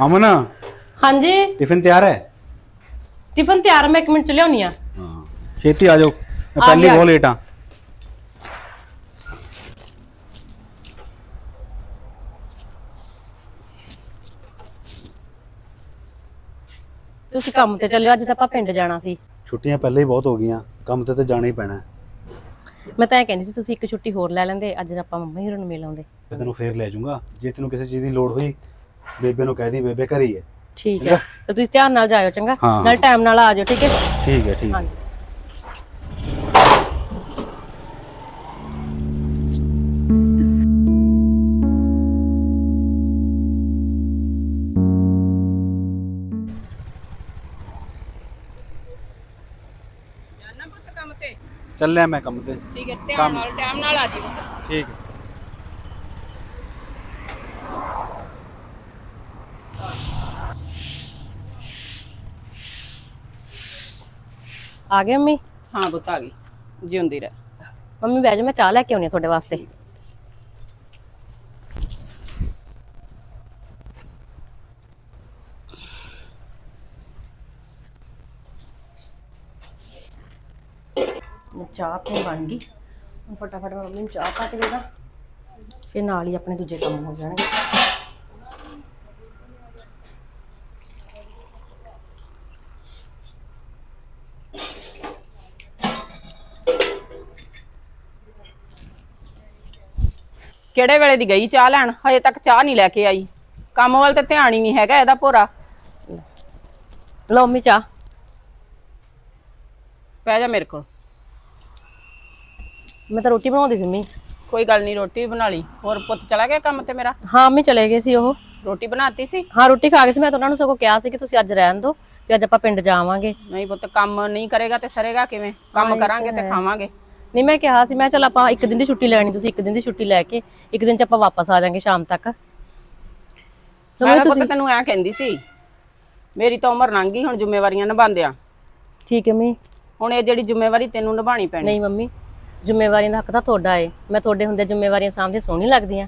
ਅਮਨ ਹਾਂਜੀ। ਟਿਫਿਨ ਤਿਆਰ ਹੈ? ਟਿਫਨ ਤਿਆਰ ਆ, ਮੈਂ ਇੱਕ ਮਿੰਟ ਚ ਲਿਆਉਣੀ ਆ। ਹਾਂ ਛੇਤੀ ਆ ਜਾਓ ਮੈਂ ਆ ਪਹਿਲੀ ਗਿਆ। ਬਹੁਤ ਲੇਟ ਆ। ਤੁਸੀਂ ਕੰਮ ਤੇ ਚੱਲਿਓ ਅੱਜ ਤਾਂ ਆਪਾਂ ਪਿੰਡ ਜਾਣਾ ਸੀ। ਛੁੱਟੀਆਂ ਪਹਿਲੇ ਹੀ ਬਹੁਤ ਹੋ ਗਈਆਂ ਕੰਮ ਤੇ ਤਾਂ ਜਾਣਾ ਹੀ ਪੈਣਾ। ਹੈ। ਮੈਂ ਤਾਂ ਇਹ ਕਹਿੰਦੀ ਸੀ ਤੁਸੀਂ ਇੱਕ ਛੁੱਟੀ ਹੋਰ ਲੈ ਲੈਂਦੇ ਅੱਜ ਆਪਾਂ ਮੰਮਾ ਹੀਰੋ ਨੂੰ ਮਿਲ ਆਉਂਦੇ। ਮੈਂ ਤੈਨੂੰ ਫੇਰ ਲੈ ਜਾਊਂਗਾ ਜੇ ਤੈਨੂੰ ਕਿਸੇ ਚੀਜ਼ ਦੀ ਲੋੜ ਹੋਈ ਬੇਬੇ ਨੂੰ ਕਹਿ ਦੀ ਬੇਬੇ ਘਰੇ ਹੀ ਠੀਕ ਹੈ। ਤੇ ਤੁਸੀਂ ਧਿਆਨ ਨਾਲ ਜਾਇਓ ਚੰਗਾ। ਹਾਂ। ਨਾਲ ਟਾਈਮ ਨਾਲ ਆ ਜਾਇਓ ਠੀਕ ਹੈ? ਠੀਕ ਹੈ ਠੀਕ ਹੈ। ਹਾਂਜੀ। ਜਾਨਾ ਪੁੱਤ ਕੰਮ ਤੇ? ਚੱਲਿਆ ਮੈਂ ਕੰਮ ਤੇ। ਠੀਕ ਹੈ ਧਿਆਨ ਨਾਲ ਟਾਈਮ ਨਾਲ ਆ ਜੀ ਠੀਕ ਹੈ। ਆ ਗਏ ਮੰਮੀ? ਹਾਂ ਪੁੱਤ ਆ ਗਈ ਜਿਉਂਦੀ ਰਹਿ। ਮੰਮੀ ਬਹਿ ਜਾਓ ਮੈਂ ਚਾਹ ਲੈ ਕੇ ਆਉਣੀ ਆ ਤੁਹਾਡੇ ਵਾਸਤੇ। ਚਾਹ ਆਪਣੀ ਬਣ ਗਈ। ਹੁਣ ਫਟਾਫਟ ਮੈਂ ਮੰਮੀ ਨੂੰ ਚਾਹ ਪਾ ਕੇ ਦੇ ਦਾਂ ਫਿਰ ਨਾਲ ਹੀ ਆਪਣੇ ਦੂਜੇ ਕੰਮ ਹੋ ਜਾਣਗੇ। ਕਿਹੜੇ ਵੇਲੇ ਦੀ ਗਈ ਚਾਹ ਲੈਣ? ਹਜੇ ਤੱਕ ਚਾਹ ਨਹੀਂ ਲੈ ਕੇ ਆਈ। ਕੰਮ ਵੱਲ ਤੇ ਧਿਆਨ ਹੀ ਨਹੀਂ ਹੈਗਾ ਇਹਦਾ ਭੋਰਾ। ਲਓ ਮੰਮੀ ਚਾਹ। ਪੈ ਜਾ ਮੇਰੇ ਕੋਲ। ਮੈਂ ਤਾਂ ਰੋਟੀ ਬਣਾਉਂਦੀ ਸੀ ਮੰਮੀ। ਕੋਈ ਗੱਲ ਨਹੀਂ ਰੋਟੀ ਵੀ ਬਣਾ ਲਈ। ਹੋਰ ਪੁੱਤ ਚਲਾ ਗਿਆ ਕੰਮ ਤੇ ਮੇਰਾ? ਹਾਂ ਮੰਮੀ ਚਲੇ ਗਏ ਸੀ ਉਹ। ਰੋਟੀ ਬਣਾਤੀ ਸੀ? ਹਾਂ ਰੋਟੀ ਖਾ ਗਏ ਸੀ। ਮੈਂ ਤਾਂ ਉਹਨਾਂ ਨੂੰ ਸਗੋਂ ਕਿਹਾ ਸੀ ਕਿ ਤੁਸੀਂ ਅੱਜ ਰਹਿਣ ਦਿਓ ਤੇ ਅੱਜ ਆਪਾਂ ਪਿੰਡ ਜਾਵਾਂਗੇ। ਨਹੀਂ ਪੁੱਤ ਕੰਮ ਨਹੀਂ ਕਰੇਗਾ ਤੇ ਸਰੇਗਾ ਕਿਵੇਂ? ਕੰਮ ਕਰਾਂਗੇ ਤੇ ਖਾਵਾਂਗੇ। ਨਹੀਂ ਮੈਂ ਕਿਹਾ ਸੀ ਮੈਂ ਚਲ ਆਪਾਂ ਇੱਕ ਦਿਨ ਦੀ ਛੁੱਟੀ ਲੈਣੀ ਤੁਸੀਂ ਇੱਕ ਦਿਨ ਦੀ ਛੁੱਟੀ ਲੈ ਕੇ ਇੱਕ ਦਿਨ ਚ ਆਪਾਂ ਵਾਪਸ ਆ ਜਾਾਂਗੇ ਸ਼ਾਮ ਤੱਕ। ਮੈਂ ਤਾਂ ਪੁੱਤ ਤੈਨੂੰ ਐ ਕਹਿੰਦੀ ਸੀ ਮੇਰੀ ਤਾਂ ਉਮਰ ਲੰਘ ਗਈ ਹੁਣ ਜ਼ਿੰਮੇਵਾਰੀਆਂ ਨਿਭਾਉਂਦਿਆਂ ਠੀਕ ਹੈ ਮੰਮੀ। ਹੁਣ ਇਹ ਜਿਹੜੀ ਜ਼ਿੰਮੇਵਾਰੀ ਤੈਨੂੰ ਨਿਭਾਣੀ ਪੈਣੀ। ਨਹੀਂ ਮੰਮੀ ਜ਼ਿੰਮੇਵਾਰੀਆਂ ਦਾ ਹੱਕ ਤਾਂ ਤੁਹਾਡਾ ਏ। ਮੈਂ ਤੁਹਾਡੇ ਹੁੰਦੇ ਜ਼ਿੰਮੇਵਾਰੀਆਂ ਸਾਹਮਣੇ ਸੋਹਣੀ ਲੱਗਦੀਆਂ।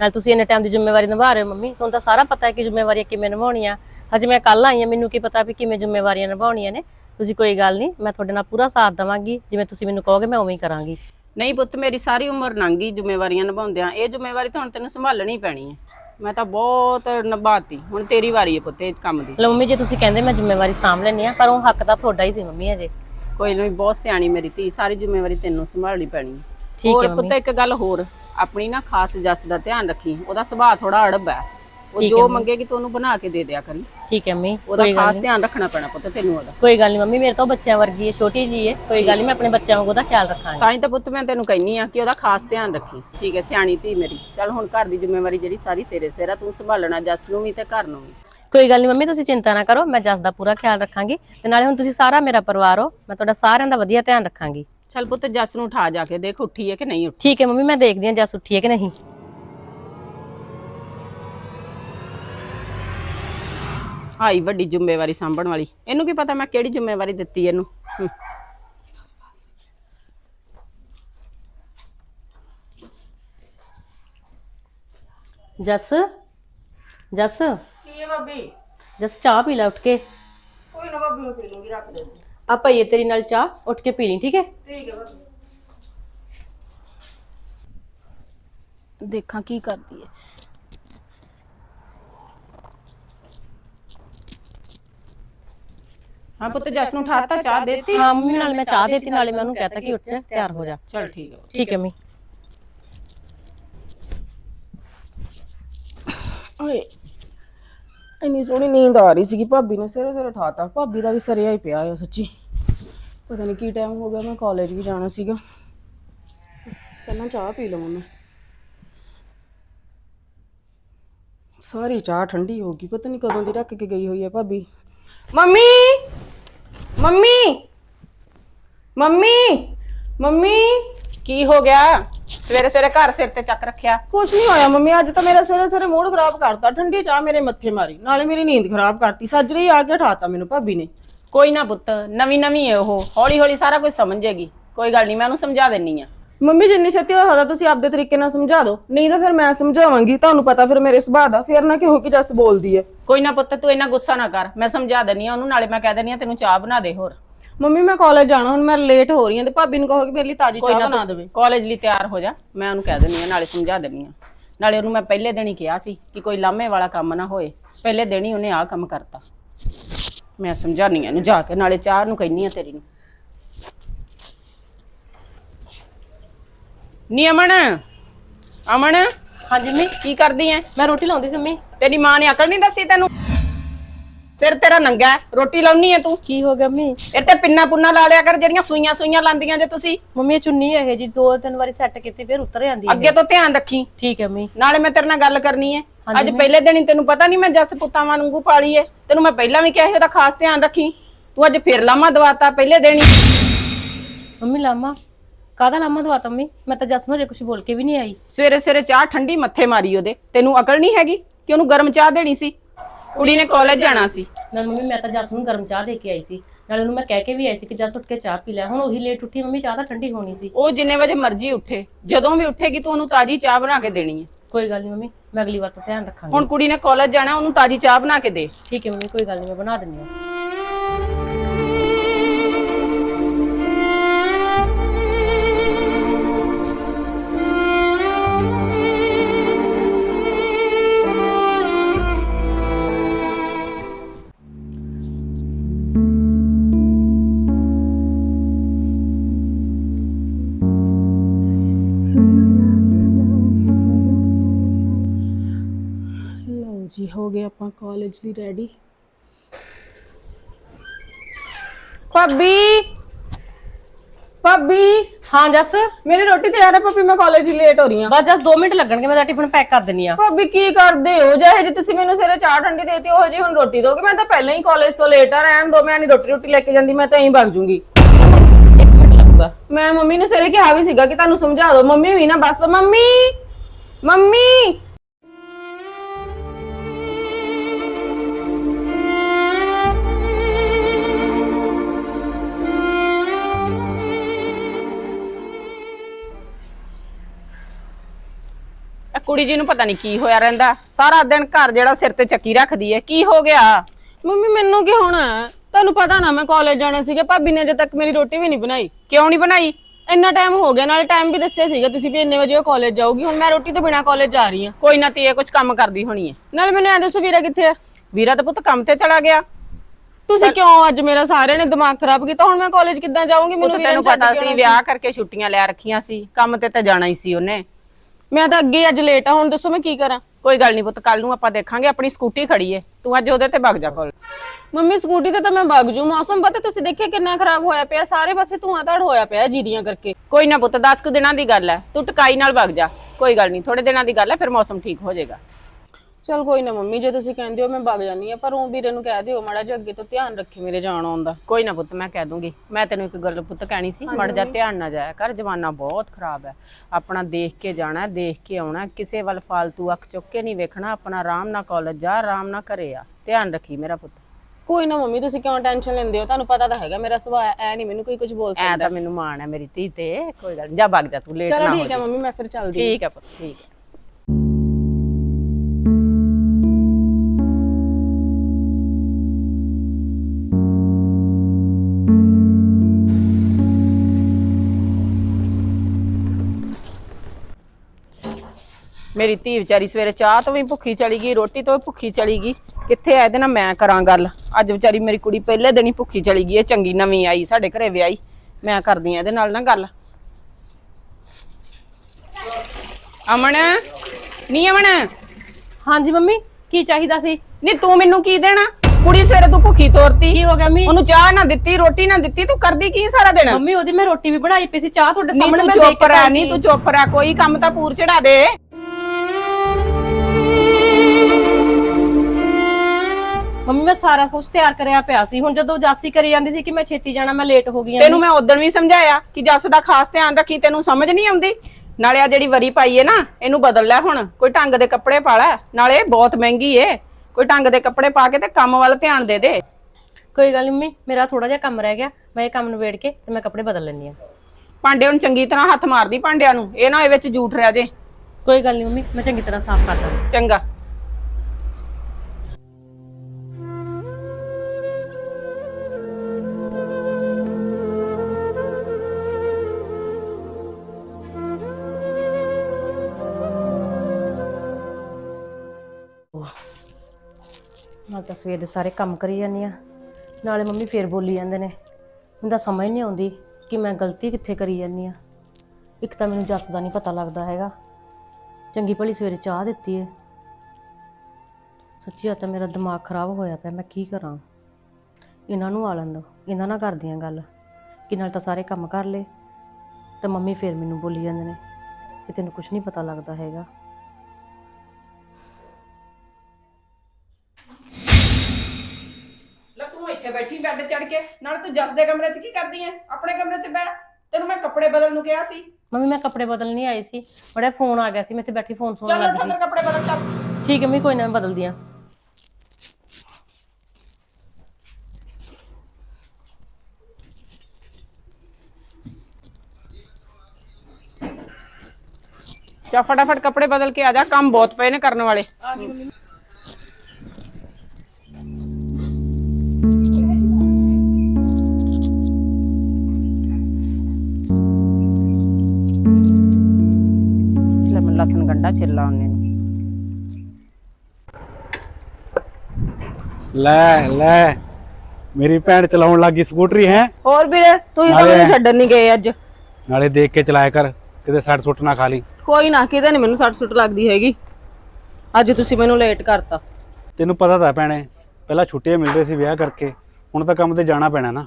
ਨਾਲ ਤੁਸੀਂ ਇੰਨੇ ਟਾਈਮ ਦੀ ਜ਼ਿੰਮੇਵਾਰੀ ਨਿਭਾ ਰਹੇ ਹੋ ਮੰਮੀ। ਤੁਹਾਨੂੰ ਤਾਂ ਸਾਰਾ ਪਤਾ ਹੈ ਕਿ ਜ਼ਿੰਮੇਵਾਰੀਆਂ ਕਿਵੇਂ ਨਿਭਾਉਣੀਆਂ। ਹਜੇ ਮੈਂ ਕੱਲ ਆਈ ਹਾਂ ਮੈਨੂੰ ਕੀ ਪਤਾ ਵੀ ਕਿਵੇਂ ਜ਼ਿੰਮੇਵਾਰੀਆਂ ਨਿਭਾਉਣੀਆਂ ਨੇ। ਤੁਸੀਂ ਕੋਈ ਗੱਲ ਨਹੀਂ ਮੈਂ ਤੁਹਾਡੇ ਨਾਲ ਪੂਰਾ ਸਾਥ ਦੇਵਾਂਗੀ ਜਿਵੇਂ ਤੁਸੀਂ ਮੈਨੂੰ ਕਹੋਗੇ ਮੈਂ ਉਵੇਂ ਹੀ ਕਰਾਂਗੀ। ਨਹੀਂ ਪੁੱਤ ਮੇਰੀ ਸਾਰੀ ਉਮਰ ਲੰਘ ਗਈ ਜ਼ਿੰਮੇਵਾਰੀਆਂ ਨਿਭਾਉਂਦਿਆਂ। ਇਹ ਜ਼ਿੰਮੇਵਾਰੀ ਤਾਂ ਹੁਣ ਤੈਨੂੰ ਸੰਭਾਲਣੀ ਪੈਣੀ ਹੈ। ਮੈਂ ਤਾਂ ਬਹੁਤ ਨਿਭਾਤੀ। ਹੁਣ ਤੇਰੀ ਵਾਰੀ ਹੈ ਪੁੱਤ ਇਹ ਕੰਮ ਦੀ। ਲਓ ਮੰਮੀ ਜੇ ਤੁਸੀਂ ਕਹਿੰਦੇ ਮੈਂ ਜ਼ਿੰਮੇਵਾਰੀ ਸਾਂਭ ਲੈਣੀ ਆ ਪਰ ਉਹ ਹੱਕ ਤਾਂ ਤੁਹਾਡਾ ਹੀ ਸੀ ਮੰਮੀ ਅਜੇ ਕੋਈ ਨਹੀਂ ਬਹੁਤ ਸਿਆਣੀ ਮੇਰੀ ਧੀ ਸਾਰੀ ਜ਼ਿੰਮੇਵਾਰੀ ਤੈਨੂੰ ਸੰਭਾਲਣੀ ਪੈਣੀ ਹੈ। ਠੀਕ ਹੋਰ ਹੈ ਪੁੱਤ ਇੱਕ ਗੱਲ ਹੋਰ ਆਪਣੀ ਨਾ ਖਾਸ ਜੱਸ ਦਾ ਧਿਆਨ ਰੱਖੀ। ਉਹਦਾ ਸੁਭਾਅ ਥੋੜਾ ਅੜਬ ਹੈ। ਉਹ ਜੋ ਮੰਗੇਗੀ ਤੂੰ ਉਹਨੂੰ ਬਣਾ ਕੇ ਦੇ ਦਿਆ ਕਰੀ। ਠੀਕ ਹੈ ਮੰਮੀ ਉਹਦਾ ਖਾਸ ਧਿਆਨ ਰੱਖਣਾ ਪੈਣਾ ਪੁੱਤ ਤੈਨੂੰ ਉਹਦਾ। ਕੋਈ ਗੱਲ ਨਹੀਂ ਮੰਮੀ ਮੇਰੇ ਤਾਂ ਬੱਚਿਆਂ ਵਰਗੀ ਹੈ ਛੋਟੀ ਜੀ ਹੈ। ਕੋਈ ਗੱਲ ਨਹੀਂ ਮੈਂ ਆਪਣੇ ਬੱਚਿਆਂ ਵਾਂਗੂ ਉਹਦਾ ਖਿਆਲ ਰੱਖਾਂਗੀ। ਤਾਂ ਹੀ ਤਾਂ ਪੁੱਤ ਮੈਂ ਤੈਨੂੰ ਕਹਿਨੀ ਆ ਕਿ ਉਹਦਾ ਖਾਸ ਧਿਆਨ ਰੱਖੀ। ਠੀਕ ਹੈ ਸਿਆਣੀ ਧੀ ਮੇਰੀ। ਚੱਲ ਹੁਣ ਘਰ ਦੀ ਜ਼ਿੰਮੇਵਾਰੀ ਜਿਹੜੀ ਸਾਰੀ ਤੇਰੇ ਸਿਰ ਆ ਤੂੰ ਸੰਭਾਲਣਾ ਜੱਸ ਨੂੰ ਵੀ ਤੇ ਘਰ ਨੂੰ ਵੀ। ਕੋਈ ਗੱਲ ਨਹੀਂ ਮੰਮੀ ਤੁਸੀਂ ਚਿੰਤਾ ਨਾ ਕਰੋ ਮੈਂ ਜਸ ਦਾ ਪੂਰਾ ਖਿਆਲ ਰੱਖਾਂਗੀ। ਤੇ ਨਾਲੇ ਹੁਣ ਤੁਸੀਂ ਸਾਰਾ ਮੇਰਾ ਪਰਿਵਾਰ ਹੋ ਮੈਂ ਤੁਹਾਡਾ ਸਾਰਿਆਂ ਦਾ ਵਧੀਆ ਧਿਆਨ ਰੱਖਾਂਗੀ। ਚੱਲ ਪੁੱਤ ਜੱਸ ਨੂੰ ਉਠਾ ਜਾ ਕੇ ਦੇਖ ਉੱਠੀ ਹੈ ਕਿ ਨਹੀਂ ਉੱਠੀ। ਠੀਕ ਹੈ ਮੰਮੀ ਮੈਂ ਦੇਖਦੀ ਹਾਂ ਜਸ ਉੱਠੀ ਹੈ ਕਿ ਨਹੀਂ। ਆਈ ਵੱਡੀ ਜ਼ਿੰਮੇਵਾਰੀ ਸਾਂਭਣ ਵਾਲੀ। ਇਹਨੂੰ ਕੀ ਪਤਾ ਮੈਂ ਕਿਹੜੀ ਜ਼ਿੰਮੇਵਾਰੀ ਦਿੱਤੀ ਇਹਨੂੰ? ਹੂੰ। ਜਸ? ਜਸ? ਕੀ ਹੈ ਭਾਬੀ? ਜਸ ਚਾਹ ਪੀ ਲੈ ਉੱਠ ਕੇ। ਕੋਈ ਨਾ ਭਾਬੀ ਮੈਂ ਪੀ ਲੂੰਗੀ ਰੱਖ ਦੇ। ਆ ਪਈਏ ਤੇਰੀ ਨਾਲ ਚਾਹ ਉੱਠ ਕੇ ਪੀ ਲਈ ਠੀਕ ਹੈ? ਠੀਕ ਹੈ ਭਾਬੀ। ਦੇਖਾਂ ਕੀ ਕਰਦੀ ਹੈ। ਹਾਂ ਪੁੱਤ ਜਸ ਨੂੰ ਉਠਾਤਾ ਚਾਹ ਦੇਤੀ। ਹਾਂ ਮੰਮੀ ਨਾਲ ਮੈਂ ਚਾਹ ਦੇਤੀ ਨਾਲੇ ਮੈਂ ਉਹਨੂੰ ਕਹਿਤਾ ਕਿ ਉੱਠ ਜਾ ਤਿਆਰ ਹੋ ਜਾ। ਚਲ ਠੀਕ ਹੈ ਠੀਕ ਹੈ ਮੰਮੀ। ਓਏ ਇੰਨੀ ਸੋਹਣੀ ਨੀਂਦ ਆ ਰਹੀ ਸੀਗੀ ਭਾਬੀ ਨੇ ਸਿਰੇ ਸਿਰੇ ਉਠਾਤਾ ਭਾਬੀ ਦਾ ਵੀ ਸਰਿਆ ਹੀ ਪਿਆ ਆ ਸੱਚੀ। ਪਤਾ ਨਹੀਂ ਕੀ ਟਾਈਮ ਹੋ ਗਿਆ ਮੈਂ ਕਾਲਜ ਵੀ ਜਾਣਾ ਸੀਗਾ। ਪਹਿਲਾਂ ਚਾਹ ਪੀ ਲਵਾਂ ਮੈਂ। ਸਾਰੀ ਚਾਹ ਠੰਡੀ ਹੋ ਗਈ ਪਤਾ ਨਹੀਂ ਕਦੋਂ ਦੀ ਰੱਖ ਕੇ ਗਈ ਹੋਈ ਹੈ ਭਾਬੀ। ਮੰਮੀ! ਮੰਮੀ। ਮੰਮੀ। ਮੰਮੀ ਕੀ ਹੋ ਗਿਆ? ਸਵੇਰੇ ਸਵੇਰੇ ਘਰ ਸਿਰ ਤੇ ਚੱਕ ਰੱਖਿਆ। ਕੁਛ ਨਹੀਂ ਹੋਇਆ ਮੰਮੀ ਅੱਜ ਤਾਂ ਮੇਰਾ ਸਵੇਰੇ ਸਵੇਰੇ ਮੂਡ ਖਰਾਬ ਕਰਤਾ। ਠੰਡੀ ਚਾਹ ਮੇਰੇ ਮੱਥੇ ਮਾਰੀ। ਨਾਲੇ ਮੇਰੀ ਨੀਂਦ ਖਰਾਬ ਕਰਤੀ। ਸੱਜਰੇ ਹੀ ਆ ਕੇ ਉਠਾਤਾ ਮੈਨੂੰ ਭਾਬੀ ਨੇ। ਕੋਈ ਨਾ ਪੁੱਤ ਨਵੀਂ ਨਵੀਂ ਹੈ ਉਹ। ਹੌਲੀ ਹੌਲੀ ਸਾਰਾ ਕੁਝ ਸਮਝ ਜਾਏਗੀ ਕੋਈ ਗੱਲ ਨਹੀਂ ਮੈਂ ਉਹਨੂੰ ਸਮਝਾ ਦੇਣੀ ਆ। ਮੰਮੀ ਜਿੰਨੀ ਛੇਤੀ ਹੋ ਸਕਦਾ ਤੁਸੀਂ ਆਪਦੇ ਤਰੀਕੇ ਨਾਲ ਸਮਝਾ ਦਿਓ। ਨਹੀਂ ਤਾਂ ਫਿਰ ਮੈਂ ਸਮਝਾਵਾਂਗੀ ਤੁਹਾਨੂੰ ਪਤਾ ਫਿਰ ਮੇਰੇ ਸੁਭਾਅ ਦਾ। ਫਿਰ ਨਾ ਕਿਹੋ ਕਿ ਜੱਸ ਬੋਲਦੀ ਹੈ। ਕੋਈ ਨਾ ਪੁੱਤ ਤੂੰ ਇੰਨਾ ਗੁੱਸਾ ਨਾ ਕਰ। ਮੈਂ ਸਮਝਾ ਦਿੰਨੀ ਆ ਉਹਨੂੰ ਨਾਲੇ ਮੈਂ ਕਹਿ ਦਿੰਨੀ ਆ ਤੈਨੂੰ ਚਾਹ ਬਣਾ ਦੇ ਹੋਰ। ਮੰਮੀ ਮੈਂ ਕਾਲਜ ਜਾਣਾ ਹੁਣ ਮੈਂ ਲੇਟ ਹੋ ਰਹੀ ਹਾਂ ਤੇ ਭਾਬੀ ਨੂੰ ਕਹੋ ਕਿ ਮੇਰੇ ਲਈ ਤਾਜ਼ੀ ਚਾਹ ਬਣਾ ਦੇਵੇ। ਕਾਲਜ ਲਈ ਤਿਆਰ ਹੋ ਜਾ। ਮੈਂ ਉਹਨੂੰ ਕਹਿ ਦਿੰਨੀ ਆ ਨਾਲੇ ਸਮਝਾ ਦਿੰਨੀ ਆ ਨਾਲੇ ਉਹਨੂੰ ਮੈਂ ਪਹਿਲੇ ਦਿਨ ਹੀ ਕਿਹਾ ਸੀ ਕਿ ਕੋਈ ਲਾਮੇ ਵਾਲਾ ਕੰਮ ਨਾ ਹੋਏ। ਪਹਿਲੇ ਦਿਨ ਹੀ ਉਹਨੇ ਆਹ ਕੰਮ ਕਰਤਾ। ਮੈਂ ਸਮਝਾਨੀ ਆ ਇਹਨੂੰ ਜਾ ਕੇ ਨਾਲੇ ਚਾਹ ਨੂੰ ਕਹਿਨੀ ਆ ਤੇਰੀ ਨੂੰ। ਨੀ ਅਮਨ? ਅਮਨ? ਹਾਂਜੀ ਮੰਮੀ ਕੀ ਕਰਦੀ ਐ? ਮੈਂ ਰੋਟੀ ਲਾਉਂਦੀ ਸੀ ਮੰਮੀ। ਤੇਰੀ ਮਾਂ ਨੇ ਅਕਲ ਨਹੀਂ ਦੱਸੀ ਤੈਨੂੰ? ਸਿਰ ਤੇਰਾ ਨੰਗਾ ਹੈ, ਰੋਟੀ ਲਾਉਣੀ ਐ ਤੂੰ। ਕੀ ਹੋ ਗਿਆ ਮੰਮੀ? ਇਹ ਤੇ ਪਿੰਨਾ ਪੁੰਨਾ ਲਾ ਲਿਆ ਕਰ ਜਿਹੜੀਆਂ ਸੂਈਆਂ ਸੂਈਆਂ ਲਾਂਦੀਆਂ ਜੇ ਤੁਸੀਂ। ਮੰਮੀ ਇਹ ਚੁੰਨੀ ਇਹ ਜੀ ਦੋ ਤਿੰਨ ਵਾਰੀ ਸੈੱਟ ਕੀਤੀ ਫਿਰ ਉਤਰ ਜਾਂਦੀ ਹੈ ਅੱਗੇ ਤੋਂ ਧਿਆਨ ਰੱਖੀ। ਠੀਕ ਹੈ ਮੰਮੀ। ਨਾਲੇ ਮੈਂ ਤੇਰੇ ਨਾਲ ਗੱਲ ਕਰਨੀ ਹੈ ਅੱਜ ਪਹਿਲੇ ਦਿਨ ਹੀ ਤੈਨੂੰ ਪਤਾ ਨਹੀਂ ਮੈਂ ਜੱਸ ਪੁੱਤਾਂ ਵਾਂਗੂ ਪਾਲੀ ਏ ਤੈਨੂੰ ਮੈਂ ਪਹਿਲਾਂ ਵੀ ਕਿਹਾ ਸੀ ਉਹਦਾ ਖਾਸ ਧਿਆਨ ਰੱਖੀ। ਤੂੰ ਅੱਜ ਫਿਰ ਲਾਮਾ ਦਵਾਤਾ ਪਹਿਲੇ ਦਿਨ ਹੀ। ਮੰਮੀ ਲਾਮਾ? ਕਾਹਦਾ ਲਾਮਾ ਦਵਾਤਾ ਮੰਮੀ? ਮੈਂ ਤਾਂ ਜਸ ਨੂੰ ਜੇ ਕੁਝ ਬੋਲ ਕੇ ਵੀ ਨਹੀਂ ਆਈ। ਸਵੇਰੇ ਸਵੇਰੇ ਚਾਹ ਠੰਡੀ ਮੱਥੇ ਮਾਰੀ ਉਹਦੇ। ਤੈਨੂੰ ਅਕਲ ਨਹੀਂ ਹੈਗੀ ਕਿ ਉਹਨੂੰ ਗਰਮ ਚਾਹ ਦੇਣੀ ਸੀ? ਕੁੜੀ ਨੇ ਕਾਲਜ ਜਾਣਾ ਸੀ। ਨਾਲ ਮੰਮੀ ਮੈਂ ਤਾਂ ਜਸ ਨੂੰ ਗਰਮ ਚਾਹ ਦੇ ਕੇ ਆਈ ਸੀ। ਨਾਲ ਉਹਨੂੰ ਮੈਂ ਕਹਿ ਕੇ ਵੀ ਆਈ ਸੀ ਕਿ ਜਸ ਉੱਠ ਕੇ ਚਾਹ ਪੀ ਲੈ। ਹੁਣ ਉਹੀ ਲੇਟ ਉੱਠੀ ਮੰਮੀ ਚਾਹ ਤਾਂ ਠੰਡੀ ਹੋਣੀ ਸੀ। ਉਹ ਜਿੰਨੇ ਵਜੇ ਮਰਜ਼ੀ ਉੱਠੇ। ਜਦੋਂ ਵੀ ਉੱਠੇਗੀ ਤੂੰ ਉਹਨੂੰ ਤਾਜੀ ਚਾਹ ਬਣਾ ਕੇ ਦੇਣੀ ਹੈ। ਕੋਈ ਗੱਲ ਨਹੀਂ ਮੰਮੀ ਮੈਂ ਅਗਲੀ ਵਾਰ ਤੋਂ ਧਿਆਨ ਰੱਖਾਂਗੀ। ਹੁਣ ਕੁੜੀ ਨੇ ਕਾਲਜ ਜਾਣਾ ਉਹਨੂੰ ਤਾਜੀ ਚਾਹ ਬਣਾ ਕੇ ਦੇ। ਠੀਕ ਹੈ ਮੰਮੀ ਕੋਈ ਗੱਲ ਨਹੀਂ ਮੈਂ ਬਣਾ ਦਿੰਦੀ ਹਾਂ। ਆਪਾਂ ਕਾਲਜ ਲਈ ਰੈਡੀ ਭਾਬੀ। ਭਾਬੀ। ਹਾਂ ਜਸ ਮੇਰੀ ਰੋਟੀ ਤਿਆਰ ਹੈ ਭਾਬੀ ਮੈਂ ਕਾਲਜ ਲਈ ਲੇਟ ਹੋ ਰਹੀ ਹਾਂ। ਬਸ ਜਸ 2 ਮਿੰਟ ਲੱਗਣਗੇ ਮੈਂ ਤਾਂ ਟਿਫਨ ਪੈਕ ਕਰ ਦਿੰਨੀ ਆ ਭਾਬੀ ਕੀ ਕਰਦੇ ਹੋ? ਜਿਹੇ ਜੇ ਤੁਸੀਂ ਮੈਨੂੰ ਸਵੇਰੇ ਚਾਹ ਠੰਡੀ ਦੇਤੀ ਉਹ ਜੀ ਹੁਣ ਰੋਟੀ ਦੋਗੇ? ਮੈਂ ਤਾਂ ਪਹਿਲਾਂ ਹੀ ਕਾਲਜ ਤੋਂ ਲੇਟ ਆ ਰਹਿਣ ਦੋ ਮੈਂ ਨਹੀਂ ਰੋਟੀ ਰੋਟੀ ਲੈ ਕੇ ਜਾਂਦੀ ਮੈਂ ਤਾਂ ਐਂ ਭੱਜ ਜੂੰਗੀ। ਇੱਕ ਮਿੰਟ ਲੱਗੂਗਾ। ਮੈਂ ਮੰਮੀ ਨੂੰ ਸਵੇਰੇ ਕਿਹਾ ਵੀ ਸੀਗਾ ਕਿ ਤੁਹਾਨੂੰ ਸਮਝਾ ਦਿਓ ਮੰਮੀ ਵੀ ਨਾ ਬਸ ਮੰਮੀ! ਮੰਮੀ! ਕੁੜੀ ਜੀ ਨੂੰ ਪਤਾ ਨਹੀਂ ਕੀ ਹੋਇਆ ਰਹਿੰਦਾ। ਸਾਰਾ ਦਿਨ ਘਰ ਜਿਹੜਾ ਸਿਰ ਤੇ ਚੱਕੀ ਰੱਖਦੀ ਹੈ ਕੀ ਹੋ ਗਿਆ? ਮੰਮੀ ਮੈਨੂੰ ਕੀ ਹੋਣਾ? ਹੈ? ਤੁਹਾਨੂੰ ਪਤਾ ਨਾ ਮੈਂ ਕਾਲਜ ਜਾਣਾ ਸੀਗਾ। ਭਾਬੀ ਨੇ ਅਜੇ ਤੱਕ ਮੇਰੀ ਰੋਟੀ ਵੀ ਨਹੀਂ ਬਣਾਈ। ਕਿਉਂ ਨਹੀਂ ਬਣਾਈ? ਇੰਨਾ ਟਾਈਮ ਹੋ ਗਿਆ। ਨਾਲੇ ਟਾਈਮ ਵੀ ਦੱਸਿਆ ਸੀਗਾ ਤੁਸੀਂ ਵੀ ਇੰਨੇ ਵਜੇ ਉਹ ਕਾਲਜ ਜਾਊਗੀ। ਹੁਣ ਮੈਂ ਰੋਟੀ ਤੋਂ ਬਿਨਾ ਕਾਲਜ ਜਾ ਰਹੀ ਹਾਂ। ਕੋਈ ਨਾ ਤੀਏ ਕੁਝ ਕੰਮ ਕਰਦੀ ਹੋਣੀ ਹੈ ਨਾਲੇ ਮੈਨੂੰ ਐਂ ਦੱਸੋ ਵੀਰਾ ਕਿੱਥੇ ਆ? ਵੀਰਾ ਤਾਂ ਪੁੱਤ ਕੰਮ ਤੇ ਚਲਾ ਗਿਆ। ਤੁਸੀਂ ਕਿਉਂ ਅੱਜ ਮੇਰਾ ਸਾਰਿਆਂ ਨੇ ਦਿਮਾਗ ਖਰਾਬ ਕੀਤਾ? ਹੁਣ ਮੈਂ ਕਾਲਜ ਕਿੱਦਾਂ ਜਾਊਂਗੀ? ਮੈਨੂੰ ਵੀਰਾ ਤੈਨੂੰ ਨੂੰ ਛੱਡ ਪਤਾ ਕੇ ਸੀ। ਵਿਆਹ ਕਰਕੇ ਛੁੱਟੀਆਂ ਲੈ ਰੱਖੀਆਂ ਸੀ। ਕੰਮ ਤੇ ਤਾਂ ਜਾਣਾ ਹੀ ਸੀ ਉਹਨੇ। ਮੈਂ ਤਾਂ ਅੱਗੇ ਅੱਜ ਲੇਟ ਆ, ਹੁਣ ਦੱਸੋ ਮੈਂ ਕੀ ਕਰਾਂ? ਕੋਈ ਗੱਲ ਨਹੀਂ ਪੁੱਤ ਕੱਲ ਨੂੰ ਆਪਾਂ ਦੇਖਾਂਗੇ, ਆਪਣੀ ਸਕੂਟੀ ਖੜੀ ਏ ਤੂੰ ਅੱਜ ਉਹਦੇ ਤੇ ਵਗ ਜਾ ਕੋਲ। ਮੰਮੀ, ਸਕੂਟੀ ਤੇ ਤਾਂ ਮੈਂ ਵਗ ਜੂ। ਮੌਸਮ ਪਤਾ ਤੁਸੀਂ ਦੇਖਿਆ ਕਿੰਨਾ ਖਰਾਬ ਹੋਇਆ ਪਿਆ, ਸਾਰੇ ਪਾਸੇ ਧੂਆਂ ਧੜ ਹੋਇਆ ਪਿਆ ਜੀਰੀਆਂ ਕਰਕੇ। ਕੋਈ ਨਾ ਪੁੱਤ 10 ਕੁ ਦਿਨਾਂ ਦੀ ਗੱਲ ਹੈ। ਤੂੰ ਟਕਾਈ ਨਾਲ ਵਗ ਜਾ। ਕੋਈ ਗੱਲ ਨਹੀਂ ਥੋੜੇ ਦਿਨਾਂ ਦੀ ਗੱਲ ਹੈ, ਫਿਰ ਮੌਸਮ ਠੀਕ ਹੋ ਜਾਏਗਾ। ਚਲ ਕੋਈ ਨਾ ਮੰਮੀ ਜੇ ਤੁਸੀਂ ਕਹਿੰਦੇ ਹੋ ਮੈਂ ਵਗ ਜਾਨੀ ਆ ਪਰ ਉਹ ਵੀਰੇ ਨੂੰ ਕਹਿ ਦਿਓ ਮਾੜਾ ਜਿਹਾ ਅੱਗੇ ਤੋਂ ਧਿਆਨ ਰੱਖੇ ਮੇਰੇ ਜਾਣ ਆਉਣ ਦਾ। ਕੋਈ ਨਾ ਪੁੱਤ ਮੈਂ ਕਹਿ ਦੂੰਗੀ। ਮੈਂ ਤੈਨੂੰ ਇੱਕ ਗੱਲ ਪੁੱਤ ਕਹਿਣੀ ਸੀ ਮੜ ਜਾ ਧਿਆਨ ਨਾ ਜਾਇਆ ਕਰ ਜਮਾਨਾ ਬਹੁਤ ਖਰਾਬ ਹੈ। ਆਪਣਾ ਦੇਖ ਕੇ ਜਾਣਾ ਦੇਖ ਕੇ ਆਉਣਾ ਕਿਸੇ ਵੱਲ ਫਾਲਤੂ ਅੱਖ ਚੁੱਕ ਕੇ ਨਹੀਂ ਵੇਖਣਾ ਆਪਣਾ ਆਰਾਮ ਨਾਲ ਕਾਲਜ ਜਾ ਆਰਾਮ ਨਾਲ ਘਰੇ ਆ। ਧਿਆਨ ਰੱਖੀ ਮੇਰਾ ਪੁੱਤ। ਕੋਈ ਨਾ ਮੰਮੀ ਤੁਸੀਂ ਕਿਉਂ ਟੈਨਸ਼ਨ ਲੈਂਦੇ ਹੋ? ਤੁਹਾਨੂੰ ਪਤਾ ਤਾਂ ਹੈਗਾ ਮੇਰਾ ਸੁਭਾਅ ਐ ਨਹੀਂ ਮੈਨੂੰ ਕੋਈ ਕੁਝ ਬੋਲ ਐ ਸਕਦਾ। ਤਾਂ ਮੈਨੂੰ ਮਾਣ ਹੈ ਮੇਰੀ ਧੀ ਤੇ ਕੋਈ ਗੱਲ ਨੀ ਜਾ ਵਗ ਜਾ ਤੂੰ ਲੇਟ ਨਾ ਚਲੋ ਹੋ ਠੀਕ ਹੈ ਮੰਮੀ ਮੈਂ ਫਿਰ ਚੱਲਦੀ ਠੀਕ ਹੈ ਪੁੱਤ ਠੀਕ ਹੈ। ਮੇਰੀ ਧੀ ਵਿਚਾਰੀ ਸਵੇਰੇ ਚਾਹ ਤੋਂ ਵੀ ਭੁੱਖੀ ਚਲੀ ਗਈ ਰੋਟੀ ਤੋਂ ਵੀ ਭੁੱਖੀ ਚਲੀ ਗਈ। ਕਿੱਥੇ ਆ ਇਹਦੇ ਨਾਲ ਮੈਂ ਕਰਾਂ ਗੱਲ? ਅੱਜ ਵਿਚਾਰੀ ਮੇਰੀ ਕੁੜੀ ਪਹਿਲੇ ਦਿਨ ਹੀ ਭੁੱਖੀ ਚਲੀ ਗਈ ਇਹ ਚੰਗੀ ਨਵੀਂ ਆਈ ਸਾਡੇ ਘਰੇ ਵਿਆਹੀ। ਮੈਂ ਕਰਦੀ ਆ ਇਹਦੇ ਨਾਲ ਨਾ ਗੱਲ। ਅਮਨ? ਨੀ ਅਮਨ? ਹਾਂਜੀ ਮੰਮੀ ਕੀ ਚਾਹੀਦਾ ਸੀ? ਨੀ ਤੂੰ ਮੈਨੂੰ ਕੀ ਦੇਣਾ? ਕੁੜੀ ਸਵੇਰੇ ਤੂੰ ਭੁੱਖੀ ਤੋਰਤੀ। ਕੀ ਹੋ ਗਿਆ ਮੰਮੀ? ਉਹਨੂੰ ਚਾਹ ਨਾ ਦਿੱਤੀ ਰੋਟੀ ਨਾ ਦਿੱਤੀ ਤੂੰ ਕਰਦੀ ਕੀ ਸਾਰਾ ਦਿਨ? ਮੰਮੀ ਉਹਦੀ ਮੈਂ ਰੋਟੀ ਵੀ ਬਣਾਈ ਪਈ ਸੀ ਚਾਹ ਤੁਹਾਡੇ ਨੀ ਸਾਹਮਣੇ ਤੂੰ ਮੈਂ ਦੇਖ ਚੁੱਪ ਕੇ ਰਹਿ ਪਾਈ ਨੀ ਸੀ। ਤੂੰ ਚੁੱਪ ਰਹਿ ਕੋਈ ਕੰਮ ਤਾਂ ਪੂਰ ਚੜਾ ਦੇ। ਮੰਮੀ ਮੈਂ ਸਾਰਾ ਕੁਝ ਤਿਆਰ ਕਰਿਆ ਪਿਆ ਸੀ। ਹੁਣ ਜਦੋਂ ਜਾਸੀ ਕਰੀ ਜਾਂਦੀ ਸੀ ਕਿ ਮੈਂ ਛੇਤੀ ਜਾਣਾ ਮੈਂ ਲੇਟ ਹੋ ਗਈ ਆਂ। ਤੈਨੂੰ ਮੈਂ ਉਦੋਂ ਵੀ ਸਮਝਾਇਆ ਕਿ ਜੱਸ ਦਾ ਖਾਸ ਧਿਆਨ ਰੱਖੀ ਤੈਨੂੰ ਸਮਝ ਨਹੀਂ ਆਉਂਦੀ। ਨਾਲੇ ਆ ਜਿਹੜੀ ਵਰੀ ਪਾਈ ਏ ਨਾ ਇਹਨੂੰ ਬਦਲ ਲੈ ਹੁਣ। ਕੋਈ ਢੰਗ ਦੇ ਕੱਪੜੇ ਪਾ ਲੈ ਨਾਲੇ ਇਹ ਬਹੁਤ ਮਹਿੰਗੀ ਏ। ਕੋਈ ਢੰਗ ਦੇ ਕੱਪੜੇ ਪਾ ਕੇ ਤੇ ਕੰਮ ਵੱਲ ਧਿਆਨ ਦੇ ਦੇ। ਕੋਈ ਗੱਲ ਨੀ ਮੰਮੀ ਮੇਰਾ ਥੋੜਾ ਜਿਹਾ ਕੰਮ ਰਹਿ ਗਿਆ। ਮੈਂ ਇਹ ਕੰਮ ਨਿਬੇੜ ਕੇ ਤੇ ਮੈਂ ਕੱਪੜੇ ਬਦਲ ਲੈਣੀ ਆ। ਭਾਂਡਿਆਂ ਨੂੰ ਚੰਗੀ ਤਰ੍ਹਾਂ ਹੱਥ ਮਾਰਦੀ ਭਾਂਡਿਆਂ ਨੂੰ। ਇਹ ਨਾ ਹੋਏ ਵਿੱਚ ਜੂਠ ਰਹਿ ਜੇ। ਕੋਈ ਗੱਲ ਨਹੀਂ ਮੰਮੀ ਮੈਂ ਚੰਗੀ ਤਰ੍ਹਾਂ ਸਾਫ਼ ਕਰ ਦਾਂਗੀ ਚੰਗਾ। ਸਵੇਰ ਦੇ ਸਾਰੇ ਕੰਮ ਕਰੀ ਜਾਂਦੀ ਆ ਨਾਲੇ ਮੰਮੀ ਫੇਰ ਬੋਲੀ ਜਾਂਦੇ ਨੇ। ਮੈਨੂੰ ਤਾਂ ਸਮਝ ਨਹੀਂ ਆਉਂਦੀ ਕਿ ਮੈਂ ਗਲਤੀ ਕਿੱਥੇ ਕਰੀ ਜਾਂਦੀ ਆ ਇੱਕ ਤਾਂ ਮੈਨੂੰ ਜੱਸ ਦਾ ਨਹੀਂ ਪਤਾ ਲੱਗਦਾ ਹੈਗਾ। ਚੰਗੀ ਭਲੀ ਸਵੇਰੇ ਚਾਹ ਦਿੱਤੀ ਏ ਸੱਚੀ ਆ ਤਾਂ ਮੇਰਾ ਦਿਮਾਗ ਖਰਾਬ ਹੋਇਆ ਪਿਆ, ਮੈਂ ਕੀ ਕਰਾਂ? ਇਹਨਾਂ ਨੂੰ ਆ ਲੈਣ ਦੋ ਇਹਨਾਂ ਨਾਲ ਕਰਦੀਆਂ ਗੱਲ। ਕਿ ਨਾਲ ਤਾਂ ਸਾਰੇ ਕੰਮ ਕਰ ਲਏ। ਤੇ ਮੰਮੀ ਫੇਰ ਮੈਨੂੰ ਬੋਲੀ ਜਾਂਦੇ ਨੇ ਕਿ ਤੈਨੂੰ ਕੁਝ ਨਹੀਂ ਪਤਾ ਲੱਗਦਾ ਹੈਗਾ। ਇੱਥੇ ਬੈਠੀ ਬੈੱਡ ਚੜ ਕੇ। ਨਾਲ ਤੂੰ ਜੱਸ ਦੇ ਕਮਰੇ 'ਚ ਕੀ ਕਰਦੀ ਐ? ਆਪਣੇ ਕਮਰੇ 'ਚ ਬੈ ਤੈਨੂੰ ਮੈਂ ਕੱਪੜੇ ਬਦਲਣ ਨੂੰ ਕਿਹਾ ਸੀ। ਮੰਮੀ ਮੈਂ ਕੱਪੜੇ ਬਦਲਣ ਨਹੀਂ ਆਈ ਸੀ। ਬੜਾ ਫੋਨ ਆ ਗਿਆ ਸੀ ਮੈਂ ਇੱਥੇ ਬੈਠੀ ਫੋਨ ਸੁਣਨ ਚੱਲ ਲੱਗ ਉੱਠ ਅੰਦਰ ਕੱਪੜੇ ਬਦਲ ਚੱਲ। ਠੀਕ ਹੈ ਮੈਂ ਕੋਈ ਨਾ ਮੈਂ ਬਦਲਦੀ ਆ ਚਾ ਫਟਾਫਟ ਕੱਪੜੇ ਬਦਲ ਕੇ ਆ ਜਾ ਕੰਮ ਬਹੁਤ ਪਏ ਨੇ ਕਰਨ ਵਾਲੇ। ਗੰਡਾ ਛਿੱਲਾ ਉਹਨੇ ਨੂੰ। ਲੈ ਲੈ। ਮੇਰੀ ਭੈਣ ਚਲਾਉਣ ਲੱਗੀ ਸਕੂਟਰੀ ਹੈ? ਹੋਰ ਵੀਰੇ ਤੁਸੀਂ ਤਾਂ ਮੈਨੂੰ ਛੱਡਣ ਨਹੀਂ ਗਏ ਅੱਜ। ਨਾਲੇ ਦੇਖ ਕੇ ਚਲਾਇਆ ਕਰ ਕਿਤੇ ਸੱਟ ਸੁੱਟ ਨਾ ਖਾ ਲਈ। ਕੋਈ ਨਾ ਕਿਤੇ ਨਹੀਂ ਮੈਨੂੰ ਸੱਟ ਸੁੱਟ ਲੱਗਦੀ ਹੈਗੀ। ਅੱਜ ਤੁਸੀਂ ਮੈਨੂੰ ਲੇਟ ਕਰਤਾ। ਤੈਨੂੰ ਪਤਾ ਤਾਂ ਭੈਣੇ ਪਹਿਲਾਂ ਛੁੱਟੀਆਂ ਮਿਲ ਰਹੀ ਸੀ ਵਿਆਹ ਕਰਕੇ ਹੁਣ ਤਾਂ ਕੰਮ ਤੇ ਜਾਣਾ ਪੈਣਾ ਨਾ।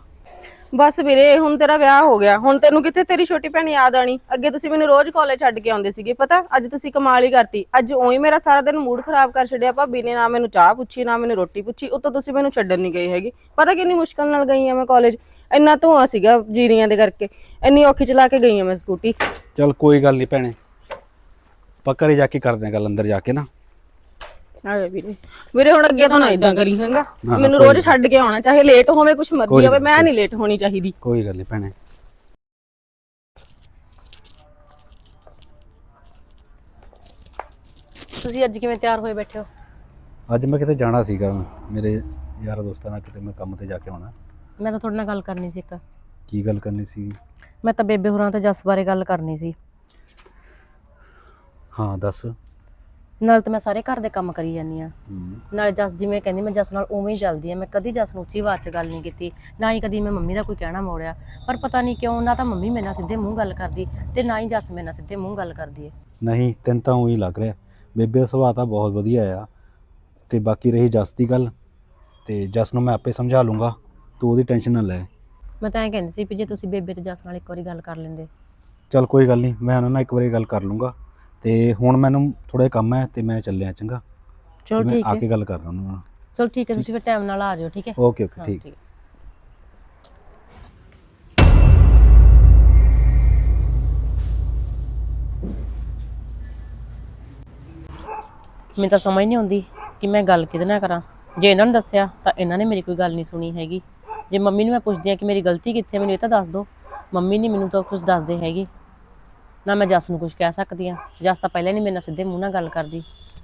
ਬਸ ਵੀਰੇ, ਹੁਣ ਤੇਰਾ ਵਿਆਹ ਹੋ ਗਿਆ। ਹੁਣ ਤੈਨੂੰ ਕਿੱਥੇ ਤੇਰੀ ਛੋਟੀ ਭੈਣ ਯਾਦ ਆਣੀ ਅੱਗੇ ਤੁਸੀਂ ਮੈਨੂੰ ਰੋਜ਼ ਕਾਲਜ ਛੱਡ ਕੇ ਆਉਂਦੇ ਸੀਗੇ। ਪਤਾ, ਅੱਜ ਤੁਸੀਂ ਕਮਾਲ ਹੀ ਕਰਤੀ। ਅੱਜ ਉਹੀ ਮੇਰਾ ਸਾਰਾ ਦਿਨ ਮੂਡ ਖਰਾਬ ਕਰ ਛੱਡਿਆ ਭਾਬੀ ਨੇ, ਨਾ ਮੈਨੂੰ ਚਾਹ ਪੁੱਛੀ, ਨਾ ਮੈਨੂੰ ਰੋਟੀ ਪੁੱਛੀ। ਉੱਤੋਂ ਤੁਸੀਂ ਮੈਨੂੰ ਛੱਡਣ ਨਹੀਂ ਗਏ ਹੈਗੇ। ਪਤਾ ਕਿੰਨੀ ਮੁਸ਼ਕਲ ਨਾਲ ਗਈ ਆ ਮੈਂ ਕਾਲਜ ਇੰਨਾ ਧੂਆਂ ਸੀਗਾ ਜੀਰੀਆਂ ਦੇ ਕਰਕੇ। ਇੰਨੀ ਔਖੀ ਚਲਾ ਕੇ ਗਈ ਆ ਮੈਂ ਸਕੂਟੀ। ਚਲ ਕੋਈ ਗੱਲ ਨਹੀਂ ਭੈਣੇ। ਆਪਾਂ ਘਰੇ ਜਾ ਕੇ ਕਰਦੇ ਆ ਗੱਲ, ਅੰਦਰ ਜਾ ਕੇ ਨਾ। ਆਏ ਵੀਰੇ ਵੀਰੇ ਹੁਣ ਅੱਗੇ ਤੋਂ ਨਾ ਇਦਾਂ ਕਰੀ। ਹੈਗਾ ਨਾ, ਮੈਨੂੰ ਰੋਜ਼ ਛੱਡ ਕੇ ਆਉਣਾ ਚਾਹੇ ਲੇਟ ਹੋਵੇ ਕੁਛ ਮਰਜ਼ੀ ਕੋਈ ਹੋਵੇ ਮੈਂ ਨਹੀਂ ਲੇਟ ਹੋਣੀ ਚਾਹੀਦੀ। ਕੋਈ ਗੱਲ ਨਹੀਂ ਭੈਣੇ। ਤੁਸੀਂ ਅੱਜ ਕਿਵੇਂ ਤਿਆਰ ਹੋਏ ਬੈਠੇ ਹੋ? ਅੱਜ ਮੈਂ ਕਿਤੇ ਜਾਣਾ ਸੀਗਾ ਮੇਰੇ ਯਾਰਾਂ ਦੋਸਤਾਂ ਨਾਲ ਕਿਤੇ ਮੈਂ ਕੰਮ ਤੇ ਜਾ ਕੇ ਆਉਣਾ। ਮੈਂ ਤਾਂ ਤੁਹਾਡੇ ਨਾਲ ਗੱਲ ਕਰਨੀ ਸੀ ਇੱਕ। ਕੀ ਗੱਲ ਕਰਨੀ ਸੀ? ਮੈਂ ਤਾਂ ਬੇਬੇ ਹੋਰਾਂ ਤੇ ਜੱਸ ਬਾਰੇ ਗੱਲ ਕਰਨੀ ਸੀ। ਹਾਂ ਦੱਸ। ਨਾਲ ਤਾਂ ਮੈਂ ਸਾਰੇ ਘਰ ਦੇ ਕੰਮ ਕਰੀ ਜਾਂਦੀ ਆ ਨਾਲ ਜੱਸ ਜਿਵੇਂ ਕਹਿੰਦੀ ਮੈਂ ਜੱਸ ਨਾਲ ਉਵੇਂ ਹੀ ਚੱਲਦੀ ਆ ਮੈਂ ਕਦੀ ਜੱਸ ਨੂੰ ਉੱਚੀ ਆਵਾਜ਼ 'ਚ ਗੱਲ ਨਹੀਂ ਕੀਤੀ ਨਾ ਹੀ ਕਦੀ ਮੈਂ ਮੰਮੀ ਦਾ ਕੋਈ ਕਹਿਣਾ ਮੋੜਿਆ। ਪਰ ਪਤਾ ਨਹੀਂ ਕਿਉਂ ਨਾ ਤਾਂ ਮੰਮੀ ਮੇਰੇ ਨਾਲ ਸਿੱਧੇ ਮੂੰਹ ਗੱਲ ਕਰਦੀ ਤੇ ਨਾ ਹੀ ਜੱਸ ਮੇਰੇ ਨਾਲ ਸਿੱਧੇ ਮੂੰਹ ਗੱਲ ਕਰਦੀ ਹੈ ਨਹੀਂ ਤੈਨੂੰ ਤਾਂ ਉਹੀ ਲੱਗ ਰਿਹਾ। ਬੇਬੇ ਦਾ ਸੁਭਾਅ ਤਾਂ ਬਹੁਤ ਵਧੀਆ ਆ। ਤੇ ਬਾਕੀ ਰਹੀ ਜਸ ਦੀ ਗੱਲ ਤੇ ਜਸ ਨੂੰ ਮੈਂ ਆਪੇ ਸਮਝਾ ਲੂੰਗਾ। ਤੂੰ ਉਹਦੀ ਟੈਨਸ਼ਨ ਨਾ ਲੈ। ਮੈਂ ਤਾਂ ਐਂ ਕਹਿੰਦੀ ਸੀ ਵੀ ਜੇ ਤੁਸੀਂ ਬੇਬੇ ਤੇ ਜੱਸ ਨਾਲ ਇੱਕ ਵਾਰੀ ਗੱਲ ਕਰ ਲੈਂਦੇ। ਚਲ ਕੋਈ ਗੱਲ ਨਹੀਂ ਮੈਂ ਉਹਨਾਂ ਨਾਲ ਇੱਕ ਵਾਰੀ ਗੱਲ ਕਰ ਲੂੰਗਾ। ਤੇ ਹੁਣ ਮੈਨੂੰ ਥੋੜਾ ਕੰਮ ਹੈ ਤੇ ਮੈਂ ਚੱਲਿਆ ਚੰਗਾ। ਤੇ ਚਲੋ ਮੈਂ ਠੀਕ ਆ ਹੈ। ਕੇ ਗੱਲ ਕਰਦਾ ਉਹਨਾਂ ਨਾਲ। ਚਲੋ ਠੀਕ ਹੈ ਤੁਸੀਂ ਫਿਰ ਟਾਈਮ ਨਾਲ ਆ ਜਾਓ ਠੀਕ ਹੈ? ਓਕੇ ਓਕੇ ਹਾਂ, ਠੀਕ। ਹੈ। ਮੈਨੂੰ ਤਾਂ ਸਮਝ ਨਹੀਂ ਆਉਂਦੀ ਕਿ ਮੈਂ ਗੱਲ ਕਿਹਦੇ ਨਾਲ ਕਰਾਂ। ਜੇ ਇਹਨਾਂ ਨੂੰ ਦੱਸਿਆ ਤਾਂ ਇਹਨਾਂ ਨੇ ਮੇਰੀ ਕੋਈ ਗੱਲ ਨਹੀਂ ਸੁਣੀ ਹੈਗੀ। ਜੇ ਮੰਮੀ ਨੂੰ ਮੈਂ ਪੁੱਛਦੀ ਆ ਕਿ ਮੇਰੀ ਗਲਤੀ ਕਿੱਥੇ ਹੈ, ਮੈਨੂੰ ਇਹ ਤਾਂ ਦੱਸ ਦਿਓ। ਮੰਮੀ ਨਹੀਂ ਮੈਨੂੰ ਤਾਂ ਕੁਝ ਦੱਸਦੇ ਹੈਗੀ। ਨਾ ਮੈਂ ਜੱਸ ਨੂੰ ਕੁਝ ਕਹਿ ਸਕਦੀ ਆ ਜੱਸ ਤਾਂ ਪਹਿਲਾਂ ਨਹੀਂ ਮੇਰੇ ਨਾਲ ਸਿੱਧੇ ਮੂੰਹ ਨਾਲ ਗੱਲ ਕਰਦੀ।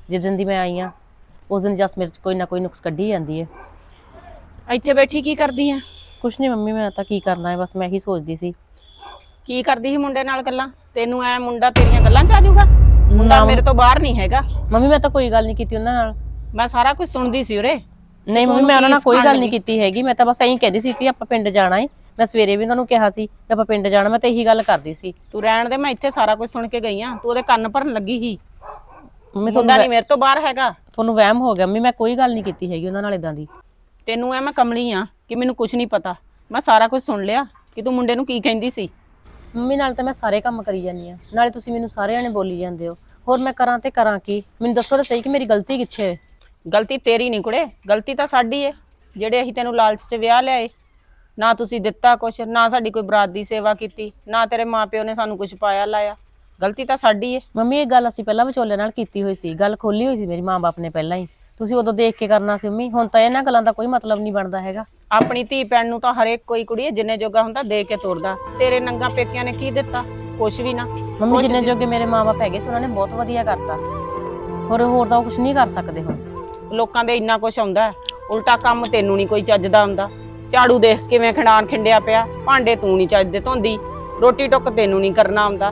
ਜਿਸ ਦਿਨ ਦੀ ਮੈਂ ਆਈ ਆ ਉਸ ਦਿਨ ਜੱਸ ਮੇਰੇ 'ਚ ਕੋਈ ਨਾ ਕੋਈ ਨੁਕਸ ਕੱਢੀ ਜਾਂਦੀ ਹੈ। ਇੱਥੇ ਬੈਠੀ ਕੀ ਕਰਦੀ ਆ? ਕੁਛ ਨਹੀਂ ਮੰਮੀ ਮੈਂ ਤਾਂ ਕੀ ਕਰਨਾ ਹੈ ਬਸ ਮੈਂ ਇਹੀ ਸੋਚਦੀ ਸੀ। ਕੀ ਕਰਦੀ ਸੀ ਮੁੰਡੇ ਨਾਲ ਗੱਲਾਂ? ਤੈਨੂੰ ਐ ਮੁੰਡਾ ਤੇਰੀਆਂ ਗੱਲਾਂ ਚ ਆ ਜਾਊਗਾ? ਮੁੰਡਾ ਮੇਰੇ ਤੋਂ ਬਾਹਰ ਨਹੀਂ ਹੈਗਾ। ਮੰਮੀ ਮੈਂ ਤਾਂ ਕੋਈ ਗੱਲ ਨਹੀਂ ਕੀਤੀ ਉਹਨਾਂ ਨਾਲ। ਮੈਂ ਸਾਰਾ ਕੁਝ ਸੁਣਦੀ ਸੀ ਉਰੇ। ਨਹੀਂ ਮੰਮੀ ਮੈਂ ਉਹਨਾਂ ਨਾਲ ਕੋਈ ਗੱਲ ਨਹੀਂ ਕੀਤੀ ਹੈਗੀ। ਮੈਂ ਤਾਂ ਬਸ ਐਂ ਕਹਿੰਦੀ ਸੀ ਕਿ ਆਪਾਂ ਪਿੰਡ ਜਾਣਾ ਹੈ ਮੈਂ ਸਵੇਰੇ ਵੀ ਉਹਨਾਂ ਨੂੰ ਕਿਹਾ ਸੀ ਕਿ ਆਪਾਂ ਪਿੰਡ ਜਾਣਾ ਮੈਂ ਤਾਂ ਇਹੀ ਗੱਲ ਕਰਦੀ ਸੀ। ਤੂੰ ਰਹਿਣ ਦੇ ਮੈਂ ਇੱਥੇ ਸਾਰਾ ਕੁਝ ਸੁਣ ਕੇ ਗਈ ਆ। ਤੂੰ ਉਹਦੇ ਕੰਨ ਭਰਨ ਲੱਗੀ ਸੀ। ਮੰਮੀ ਮੁੰਡਾ ਤੁਹਾਨੂੰ ਨਹੀਂ ਮੇਰੇ ਤੋਂ ਬਾਹਰ ਹੈਗਾ। ਤੁਹਾਨੂੰ ਵਹਿਮ ਹੋ ਗਿਆ। ਮੰਮੀ ਮੈਂ ਕੋਈ ਗੱਲ ਨਹੀਂ ਕੀਤੀ ਹੈਗੀ ਉਹਨਾਂ ਨਾਲ ਇਦਾਂ ਦੀ। ਤੈਨੂੰ ਐ ਮੈਂ ਕਮਲੀ ਆ ਕਿ ਮੈਨੂੰ ਕੁਝ ਨਹੀਂ ਪਤਾ। ਮੈਂ ਸਾਰਾ ਕੁਝ ਸੁਣ ਲਿਆ ਕਿ ਤੂੰ ਮੁੰਡੇ ਨੂੰ ਕੀ ਕਹਿੰਦੀ ਸੀ। ਮੰਮੀ ਨਾਲ ਤਾਂ ਮੈਂ ਸਾਰੇ ਕੰਮ ਕਰੀ ਜਾਂਦੀ ਆ। ਨਾਲੇ ਤੁਸੀਂ ਮੈਨੂੰ ਸਾਰਿਆਂ ਨੇ ਬੋਲੀ ਜਾਂਦੇ ਹੋ। ਹੋਰ ਮੈਂ ਕਰਾਂ ਤੇ ਕਰਾਂ ਕੀ? ਮੈਨੂੰ ਦੱਸੋ ਤਾਂ ਸਹੀ ਕਿ ਮੇਰੀ ਗਲਤੀ ਕਿੱਥੇ ਹੈ? ਗਲਤੀ ਤੇਰੀ ਨਹੀਂ ਕੁੜੇ ਗਲਤੀ ਤਾਂ ਸਾਡੀ ਏ। ਜਿਹੜੇ ਅਸੀਂ ਤੈਨੂੰ ਲਾਲਚ 'ਚ ਵਿਆਹ ਲਿਆਏ ਨਾ ਤੁਸੀਂ ਦਿੱਤਾ ਕੁਛ ਨਾ ਸਾਡੀ ਕੋਈ ਬਰਾਤ ਦੀ ਸੇਵਾ ਕੀਤੀ ਨਾ ਤੇਰੇ ਮਾਪਿਓ ਨੇ ਸਾਨੂੰ ਕੁਝ ਪਾਇਆ ਲਾਇਆ। ਗਲਤੀ ਤਾਂ ਸਾਡੀ ਏ। ਮੰਮੀ ਇਹ ਗੱਲ ਅਸੀਂ ਪਹਿਲਾਂ ਵਿਚੋਲੇ ਨਾਲ ਕੀਤੀ ਹੋਈ ਸੀ। ਗੱਲ ਖੋਲੀ ਹੋਈ ਸੀ ਮੇਰੀ ਮਾਂ-ਬਾਪ ਨੇ ਪਹਿਲਾਂ ਹੀ। ਤੁਸੀਂ ਉਦੋਂ ਦੇਖ ਕੇ ਕਰਨਾ ਸੀ ਮੰਮੀ। ਹੁਣ ਤਾਂ ਇਹਨਾਂ ਗੱਲਾਂ ਦਾ ਕੋਈ ਮਤਲਬ ਨਹੀਂ ਬਣਦਾ ਹੈਗਾ। ਆਪਣੀ ਧੀ ਭੈਣ ਨੂੰ ਤਾਂ ਹਰੇਕ ਕੋਈ ਕੁੜੀ ਜਿੰਨੇ ਜੋਗਾ ਹੁੰਦਾ ਦੇ ਕੇ ਤੁਰਦਾ। ਤੇਰੇ ਨੰਗਾ ਪੇਕਿਆਂ ਨੇ ਕੀ ਦਿੱਤਾ? ਕੁਛ ਵੀ ਨਾ। ਮੰਮੀ ਜਿੰਨੇ ਜੋਗੇ ਮੇਰੇ ਮਾਪੇ ਹੈਗੇ ਸੀ ਉਹਨਾਂ ਨੇ ਬਹੁਤ ਵਧੀਆ ਕਰਤਾ। ਹੋਰ ਹੋਰ ਤਾਂ ਕੁਝ ਨਹੀਂ ਕਰ ਸਕਦੇ ਹੁਣ। ਲੋਕਾਂ ਦੇ ਇੰਨਾ ਕੁਛ ਆਉਂਦਾ। ਹੈ, ਉਲਟਾ ਕੰਮ ਤੈਨੂੰ ਨਹੀਂ ਕੋਈ ਚੱਜਦਾ ਹੁੰਦਾ ਝਾੜੂ ਦੇਖ ਕਿਵੇਂ ਖਿਡਾਨ ਖਿੰਡਿਆ ਪਿਆ। ਭਾਂਡੇ ਤੂੰ ਨਹੀਂ ਚੱਜਦੇ ਧੋਂਦੀ ਰੋਟੀ ਟੁੱਕ ਤੈਨੂੰ ਨਹੀਂ ਕਰਨਾ ਆਉਂਦਾ।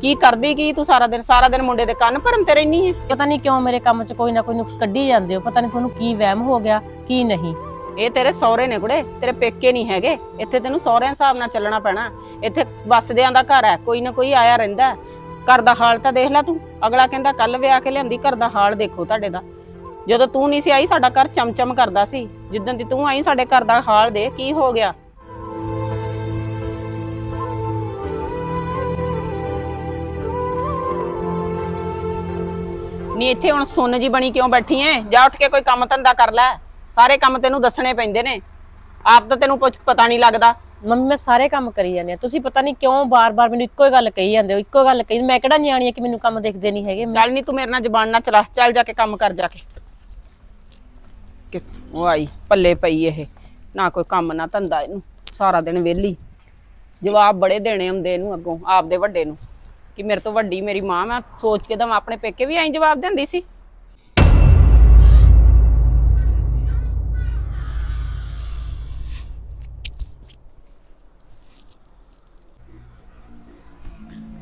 ਕੀ ਕਰਦੀ ਕੀ ਤੂੰ ਸਾਰਾ ਦਿਨ? ਸਾਰਾ ਦਿਨ ਮੁੰਡੇ ਦੇ ਕੰਨ ਭਰਨ ਤੇ ਰਹਿਨੀ ਹੈ ਪਤਾ ਨਹੀਂ ਕਿਉਂ ਮੇਰੇ ਕੰਮ 'ਚ ਕੋਈ ਨਾ ਕੋਈ ਨੁਕਸ ਕੱਢੀ ਜਾਂਦੇ ਹੋ। ਪਤਾ ਨਹੀਂ ਤੁਹਾਨੂੰ ਕੀ ਵਹਿਮ ਹੋ ਗਿਆ ਕੀ ਨਹੀਂ। ਇਹ ਤੇਰੇ ਸਹੁਰੇ ਨੇ ਕੁੜੇ ਤੇਰੇ ਪੇਕੇ ਨਹੀਂ ਹੈਗੇ। ਇੱਥੇ ਤੈਨੂੰ ਸਹੁਰਿਆਂ ਹਿਸਾਬ ਨਾਲ ਚੱਲਣਾ ਪੈਣਾ। ਇੱਥੇ ਵਸਦਿਆਂ ਦਾ ਘਰ ਹੈ ਕੋਈ ਨਾ ਕੋਈ ਆਇਆ ਰਹਿੰਦਾ। ਹੈ। ਘਰ ਦਾ ਹਾਲ ਤਾਂ ਦੇਖ ਲੈ ਤੂੰ। ਅਗਲਾ ਕਹਿੰਦਾ ਕੱਲ ਵਿਆਹ ਕੇ ਲਿਆਂਦੀ ਘਰ ਦਾ ਹਾਲ ਦੇਖੋ ਤੁਹਾਡੇ ਦਾ। ਜਦੋਂ ਤੂੰ ਨਹੀਂ ਸੀ ਆਈ ਸਾਡਾ ਘਰ ਚਮਚਮ ਕਰਦਾ ਸੀ। ਜਿੱਦਣ ਦੀ ਤੂੰ ਆਈ ਸਾਡੇ ਘਰ ਦਾ ਹਾਲ ਦੇ ਕੀ ਹੋ ਗਿਆ? ਨਹੀਂ ਇੱਥੇ ਹੁਣ ਸੁੰਨ ਜੀ ਬਣੀ ਕਿਉਂ ਬੈਠੀ ਐ? ਜਾ ਉੱਠ ਕੇ ਕੋਈ ਕੰਮ ਧੰਦਾ ਕਰ ਲੈ। ਸਾਰੇ ਕੰਮ ਤੈਨੂੰ ਦੱਸਣੇ ਪੈਂਦੇ ਨੇ। ਆਪ ਤਾਂ ਤੈਨੂੰ ਕੁਛ ਪਤਾ ਨਹੀਂ ਲੱਗਦਾ। ਮੰਮੀ ਮੈਂ ਸਾਰੇ ਕੰਮ ਕਰੀ ਜਾਂਦੀ ਆ ਤੁਸੀਂ ਪਤਾ ਨਹੀਂ ਕਿਉਂ ਬਾਰ-ਬਾਰ ਮੈਨੂੰ ਇੱਕੋ ਹੀ ਗੱਲ ਕਹੀ ਜਾਂਦੇ ਹੋ ਇੱਕੋ ਗੱਲ ਕਹੀ ਮੈਂ ਕਿਹੜਾ ਨਿਆਣੀ ਆ ਕਿ ਮੈਨੂੰ ਕੰਮ ਦੇਖਦੇ ਨਹੀਂ ਹੈਗੇ? ਚੱਲ ਨਹੀਂ ਤੂੰ ਮੇਰੇ ਨਾਲ ਜ਼ਬਾਨ ਨਾ ਚਲਾ। ਚੱਲ ਜਾ ਕੇ ਕੰਮ ਕਰ ਜਾ ਕੇ। ਕਿ ਉਹ ਆਈ, ਪੱਲੇ ਪਈ ਇਹ। ਨਾ ਕੋਈ ਕੰਮ, ਨਾ ਧੰਦਾ ਇਹਨੂੰ। ਸਾਰਾ ਦਿਨ ਵਿਹਲੀ। ਜਵਾਬ ਬੜੇ ਦੇਣੇ ਹੁੰਦੇ ਇਹਨੂੰ ਅੱਗੋਂ, ਆਪਦੇ ਵੱਡੇ ਨੂੰ। ਕਿ ਮੇਰੇ ਤੋਂ ਵੱਡੀ ਮੇਰੀ ਮਾਂ, ਮੈਂ ਸੋਚ ਕੇ ਤਾਂ ਮੈਂ ਆਪਣੇ ਪੇਕੇ ਵੀ ਐਂ ਜਵਾਬ ਦਿੰਦੀ ਸੀ।